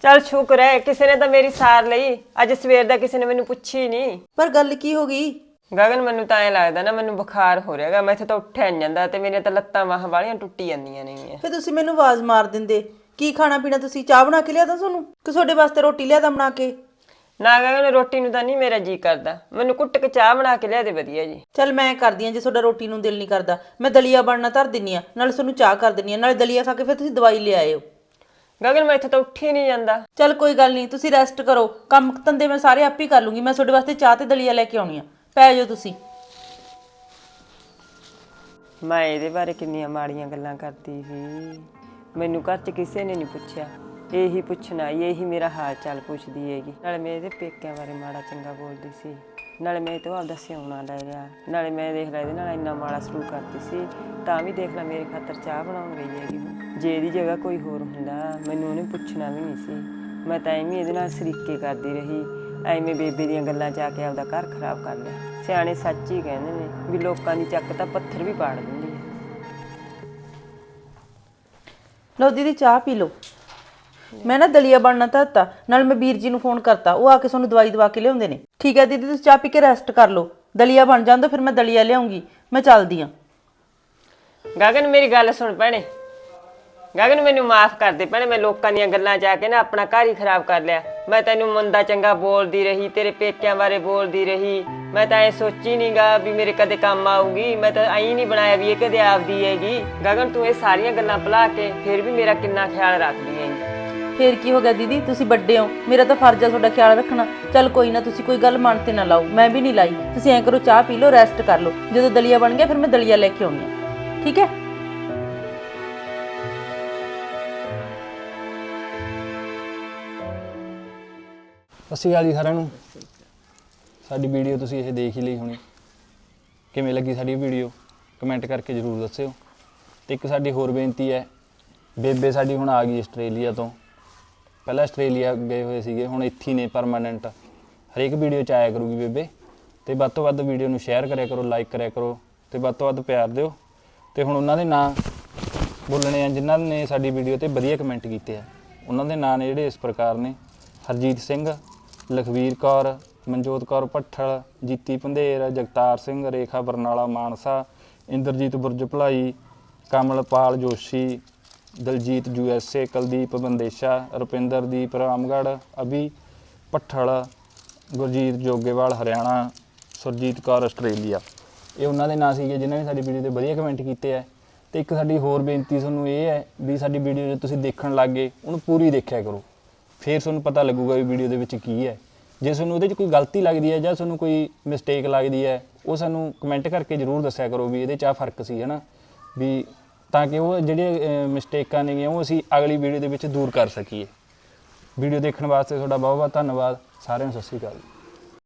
ਚੱਲ ਸ਼ੁਕਰ ਹੈ ਕਿਸੇ ਨੇ ਤਾਂ ਮੇਰੀ ਸਾਰ ਲਈ। ਅੱਜ ਸਵੇਰ ਦਾ ਕਿਸੇ ਨੇ ਮੈਨੂੰ ਪੁੱਛੀ ਨਹੀਂ ਪਰ ਗੱਲ ਕੀ ਹੋ ਗਈ? ਗਗਨ ਮੈਨੂੰ ਤਾਂ ਐ ਲੱਗਦਾ ਨਾ ਮੈਨੂੰ ਬੁਖਾਰ ਹੋ ਰਿਹਾਗਾ ਮੈਂ ਇੱਥੇ ਤਾਂ ਉੱਠਿਆ ਨਹੀਂ ਜਾਂਦਾ ਤੇ ਮੇਰੀਆਂ ਤਾਂ ਲੱਤਾਂ ਬਾਹਾਂ ਵਾਲੀਆਂ ਟੁੱਟੀ ਜਾਂਦੀਆਂ ਨੇਗੀਆਂ। ਫਿਰ ਤੁਸੀਂ ਮੈਨੂੰ ਆਵਾਜ਼ ਮਾਰ ਦਿੰਦੇ। ਕੀ ਖਾਣਾ ਪੀਣਾ ਤੁਸੀਂ? ਚਾਹ ਬਣਾ ਕੇ ਲਿਆਦਾ ਤੁਹਾਨੂੰ ਕਿ ਤੁਹਾਡੇ ਵਾਸਤੇ ਰੋਟੀ ਲਿਆਦਾ ਬਣਾ ਕੇ? ਨਾ ਗਗਨ ਰੋਟੀ ਨੂੰ ਤਾਂ ਨਹੀਂ ਮੇਰਾ ਜੀ ਕਰਦਾ। ਮੈਨੂੰ ਕੁੱਟ ਕੇ ਚਾਹ ਬਣਾ ਕੇ ਲਿਆ ਦੇ ਵਧੀਆ ਜੀ। ਚੱਲ ਮੈਂ ਕਰਦੀ ਆ ਜੇ ਤੁਹਾਡਾ ਰੋਟੀ ਨੂੰ ਦਿਲ ਨਹੀਂ ਕਰਦਾ ਮੈਂ ਦਲੀਆ ਬਣਨਾ ਧਰ ਦਿੰਨੀ ਆ ਨਾਲੇ ਤੁਹਾਨੂੰ ਚਾਹ ਕਰ ਦਿੰਨੀ ਆ ਨਾਲੇ ਦਲੀਆ ਖਾ ਕੇ ਫਿਰ ਤੁਸੀਂ ਦਵਾਈ ਲੈ ਆਇਓ। ਗਗਨ ਮੈਂ ਇੱਥੇ ਤਾਂ ਉੱਠ ਹੀ ਨਹੀਂ ਜਾਂਦਾ। ਚੱਲ ਕੋਈ ਗੱਲ ਨਹੀਂ ਤੁਸੀਂ ਰੈਸਟ ਕਰੋ ਕੰਮ ਧੰਦੇ ਮੈਂ ਸਾਰੇ ਆਪ ਹੀ ਕਰ ਲੂੰਗੀ ਮੈਂ ਤੁਹਾਡੇ ਵਾਸਤੇ ਚਾਹ ਤੇ ਦਲੀਆ ਲੈ ਕੇ ਆਉਣੀ ਆ ਪੈ ਜਾਓ ਤੁਸੀਂ। ਮੈਂ ਇਹਦੇ ਬਾਰੇ ਕਿੰਨੀਆਂ ਮਾੜੀਆਂ ਗੱਲਾਂ ਕਰਦੀ ਸੀ। ਮੈਨੂੰ ਘਰ 'ਚ ਕਿਸੇ ਨੇ ਨਹੀਂ ਪੁੱਛਿਆ। ਇਹੀ ਪੁੱਛਣਾ, ਇਹੀ ਮੇਰਾ ਹਾਲ ਚਾਲ ਪੁੱਛਦੀ ਹੈਗੀ। ਨਾਲੇ ਮੈਂ ਇਹਦੇ ਪੇਕਿਆਂ ਬਾਰੇ ਮਾੜਾ ਚੰਗਾ ਬੋਲਦੀ ਸੀ। ਨਾਲੇ ਮੈਂ ਇਹ ਤੋਂ ਆਪਦਾ ਸਿਉਣਾ ਲੈ ਲਿਆ। ਨਾਲੇ ਮੈਂ ਦੇਖ ਲੈ ਇਹਦੇ ਨਾਲ ਇੰਨਾ ਮਾੜਾ ਸਲੂਕ ਕਰਦੀ ਸੀ। ਤਾਂ ਵੀ ਦੇਖ ਲੈ ਮੇਰੇ ਖਾਤਰ ਚਾਹ ਬਣਾਉਣ ਗਈ ਹੈਗੀ। ਜੇ ਇਹਦੀ ਜਗ੍ਹਾ ਕੋਈ ਹੋਰ ਹੁੰਦਾ, ਮੈਨੂੰ ਉਹਨੇ ਪੁੱਛਣਾ ਵੀ ਨਹੀਂ ਸੀ। ਮੈਂ ਤਾਂ ਐਵੇਂ ਇਹਦੇ ਨਾਲ ਸਰੀਕੇ ਕਰਦੀ ਰਹੀ। ਐਵੇਂ ਬੇਬੇ ਦੀਆਂ ਗੱਲਾਂ ਜਾ ਕੇ ਆਪਦਾ ਘਰ ਖਰਾਬ ਕਰ ਲਿਆ। ਸਿਆਣੇ ਸੱਚ ਹੀ ਕਹਿੰਦੇ ਨੇ ਵੀ ਲੋਕਾਂ ਦੀ ਚੱਕ ਤਾਂ ਪੱਥਰ ਵੀ ਪਾੜ ਦਿੰਦੀ ਹੈ। ਲਓ ਦੀਦੀ ਚਾਹ ਪੀ ਲਓ। ਮੈਂ ਨਾ ਦਲੀਆ ਬਣਨਾ ਧਰਤਾ, ਨਾਲ ਮੈਂ ਵੀਰ ਜੀ ਨੂੰ ਫੋਨ ਕਰਤਾ, ਉਹ ਆ ਕੇ ਤੁਹਾਨੂੰ ਦਵਾਈ ਦਵਾ ਕੇ ਲਿਆਉਂਦੇ ਨੇ। ਠੀਕ ਹੈ ਦੀਦੀ, ਤੁਸੀਂ ਚਾਹ ਪੀ ਕੇ ਰੈਸਟ ਕਰ ਲਓ। ਦਲੀਆ ਬਣ ਜਾਂਦਾ, ਫਿਰ ਮੈਂ ਦਲੀਆ ਲਿਆਉਂਗੀ, ਮੈਂ ਚੱਲਦੀ ਆ ਗਗਨ, ਮੇਰੀ ਗੱਲ ਸੁਣ ਭੈਣੇ। ਗਗਨ, ਮੈਨੂੰ ਮਾਫ ਕਰ ਦੇ ਭੈਣੇ, ਮੈਂ ਲੋਕਾਂ ਦੀਆਂ ਗੱਲਾਂ ਜਾ ਕੇ ਨਾ ਆਪਣਾ ਘਰ ਹੀ ਖਰਾਬ ਕਰ ਲਿਆ। ਮੈਂ ਤੈਨੂੰ ਮੰਦਾ ਚੰਗਾ ਬੋਲਦੀ ਰਹੀ, ਤੇਰੇ ਪੇਕਿਆਂ ਬਾਰੇ ਬੋਲਦੀ ਰਹੀ। ਮੈਂ ਤਾਂ ਇਹ ਸੋਚੀ ਨਹੀਂਗਾ ਵੀ ਮੇਰੇ ਕਦੇ ਕੰਮ ਆਊਗੀ, ਮੈਂ ਤਾਂ ਐਂ ਨਹੀਂ ਬਣਾਇਆ ਵੀ ਇਹ ਕਦੇ ਆਪਦੀ ਹੈਗੀ। ਗਗਨ, ਤੂੰ ਇਹ ਸਾਰੀਆਂ ਗੱਲਾਂ ਭੁਲਾ ਕੇ, ਫਿਰ ਵੀ ਮੇਰਾ ਕਿੰਨਾ ਖਿਆਲ ਰੱਖਦੀ ਹੈ ਫੇਰ ਕੀ ਹੋ ਗਿਆ ਦੀਦੀ? ਤੁਸੀਂ ਵੱਡੇ ਹੋ। ਮੇਰਾ ਤਾਂ ਫਰਜ਼ ਆ ਤੁਹਾਡਾ ਖਿਆਲ ਰੱਖਣਾ। ਚੱਲ ਕੋਈ ਨਾ, ਤੁਸੀਂ ਕੋਈ ਗੱਲ ਮਨ ਤੇ ਨਾ ਲਾਓ। ਮੈਂ ਵੀ ਨਹੀਂ ਲਾਈ। ਤੁਸੀਂ ਐਂ ਕਰੋ, ਚਾਹ ਪੀ ਲਓ ਰੈਸਟ ਕਰ ਲਓ। ਜਦੋਂ ਦਲੀਆ ਬਣ ਗਿਆ, ਫਿਰ ਮੈਂ ਦਲੀਆ ਲੈ ਕੇ ਆਉਣੀ ਆ ਠੀਕ ਹੈ? ਸਤਿ ਸ਼੍ਰੀ ਅਕਾਲ ਜੀ ਸਾਰਿਆਂ ਨੂੰ। ਸਾਡੀ ਵੀਡੀਓ ਤੁਸੀਂ ਇਹ ਦੇਖ ਹੀ ਲਈ ਹੋਣੀ। ਕਿਵੇਂ ਲੱਗੀ ਸਾਡੀ ਵੀਡੀਓ? ਕਮੈਂਟ ਕਰਕੇ ਜਰੂਰ ਦੱਸਿਓ। ਤੇ ਇੱਕ ਸਾਡੀ ਹੋਰ ਬੇਨਤੀ ਹੈ। ਬੇਬੇ ਸਾਡੀ ਹੁਣ ਆ ਗਈ ਆਸਟ੍ਰੇਲੀਆ ਤੋਂ। ਪਹਿਲਾਂ ਆਸਟ੍ਰੇਲੀਆ ਗਏ ਹੋਏ ਸੀਗੇ, ਹੁਣ ਇੱਥੇ ਹੀ ਨੇ ਪਰਮਾਨੈਂਟ ਹਰੇਕ ਵੀਡੀਓ ਚ ਆਇਆ ਕਰੂਗੀ ਬੇਬੇ। ਤੇ ਵੱਧ ਤੋਂ ਵੱਧ ਵੀਡੀਓ ਨੂੰ ਸ਼ੇਅਰ ਕਰਿਆ ਕਰੋ ਲਾਈਕ ਕਰਿਆ ਕਰੋ, ਤੇ ਵੱਧ ਤੋਂ ਵੱਧ ਪਿਆਰ ਦਿਓ। ਤੇ ਹੁਣ ਉਹਨਾਂ ਦੇ ਨਾਂ ਬੋਲਣੇ ਆ, ਜਿਨ੍ਹਾਂ ਨੇ ਸਾਡੀ ਵੀਡੀਓ ਤੇ ਵਧੀਆ ਕਮੈਂਟ ਕੀਤੇ ਆ। ਉਹਨਾਂ ਦੇ ਨਾਂ ਨੇ ਜਿਹੜੇ ਇਸ ਪ੍ਰਕਾਰ ਨੇ। ਹਰਜੀਤ ਸਿੰਘ, ਲਖਵੀਰ ਕੌਰ, ਮਨਜੋਤ ਕੌਰ ਭੱਠਲ, ਜੀਤੀ ਪੰਧੇਰ ਜਗਤਾਰ ਸਿੰਘ, ਰੇਖਾ ਬਰਨਾਲਾ ਮਾਨਸਾ, ਇੰਦਰਜੀਤ ਬੁਰਜ ਭਲਾਈ, ਕਮਲਪਾਲ ਜੋਸ਼ੀ ਦਲਜੀਤ ਯੂਐਸਏ ਕੁਲਦੀਪ ਬੰਦੇਸ਼ਾ ਰੁਪਿੰਦਰਦੀਪ ਰਾਮਗੜ੍ਹ, ਅਭੀ ਭੱਠਲ, ਗੁਰਜੀਤ ਜੋਗੇਵਾਲ, ਹਰਿਆਣਾ, ਸੁਰਜੀਤ ਕੌਰ, ਆਸਟ੍ਰੇਲੀਆ। ਇਹ ਉਹਨਾਂ ਦੇ ਨਾਂ ਸੀਗੇ ਜਿਨ੍ਹਾਂ ਨੇ ਸਾਡੀ ਵੀਡੀਓ ਤੇ ਵਧੀਆ ਕਮੈਂਟ ਕੀਤੇ ਆ। ਤੇ ਇੱਕ ਸਾਡੀ ਹੋਰ ਬੇਨਤੀ ਤੁਹਾਨੂੰ ਇਹ ਹੈ ਵੀ ਸਾਡੀ ਵੀਡੀਓ ਜੇ ਤੁਸੀਂ ਦੇਖਣ ਲੱਗੇ, ਉਹਨੂੰ ਪੂਰੀ ਦੇਖਿਆ ਕਰੋ। ਫਿਰ ਤੁਹਾਨੂੰ ਪਤਾ ਲੱਗੂਗਾ ਵੀ ਵੀਡੀਓ ਦੇ ਵਿੱਚ ਕੀ ਹੈ। ਜੇ ਤੁਹਾਨੂੰ ਉਹਦੇ 'ਚ ਕੋਈ ਗਲਤੀ ਲੱਗਦੀ ਹੈ ਜਾਂ ਤੁਹਾਨੂੰ ਕੋਈ ਮਿਸਟੇਕ ਲੱਗਦੀ ਹੈ, ਉਹ ਸਾਨੂੰ ਕਮੈਂਟ ਕਰਕੇ ਜਰੂਰ ਦੱਸਿਆ ਕਰੋ ਵੀ ਇਹਦੇ 'ਚ ਆ ਫ਼ਰਕ ਸੀ, ਹਨਾ? ਵੀ ਤਾਂ ਕਿ ਉਹ ਜਿਹੜੀਆਂ ਮਿਸਟੇਕਾਂ ਨੇਗੀਆਂ ਉਹ ਅਸੀਂ ਅਗਲੀ ਵੀਡੀਓ ਦੇ ਵਿੱਚ ਦੂਰ ਕਰ ਸਕੀਏ। ਵੀਡੀਓ ਦੇਖਣ ਵਾਸਤੇ ਤੁਹਾਡਾ ਬਹੁਤ ਬਹੁਤ ਧੰਨਵਾਦ। ਸਾਰਿਆਂ ਨੂੰ ਸਤਿ ਸ਼੍ਰੀ ਅਕਾਲ।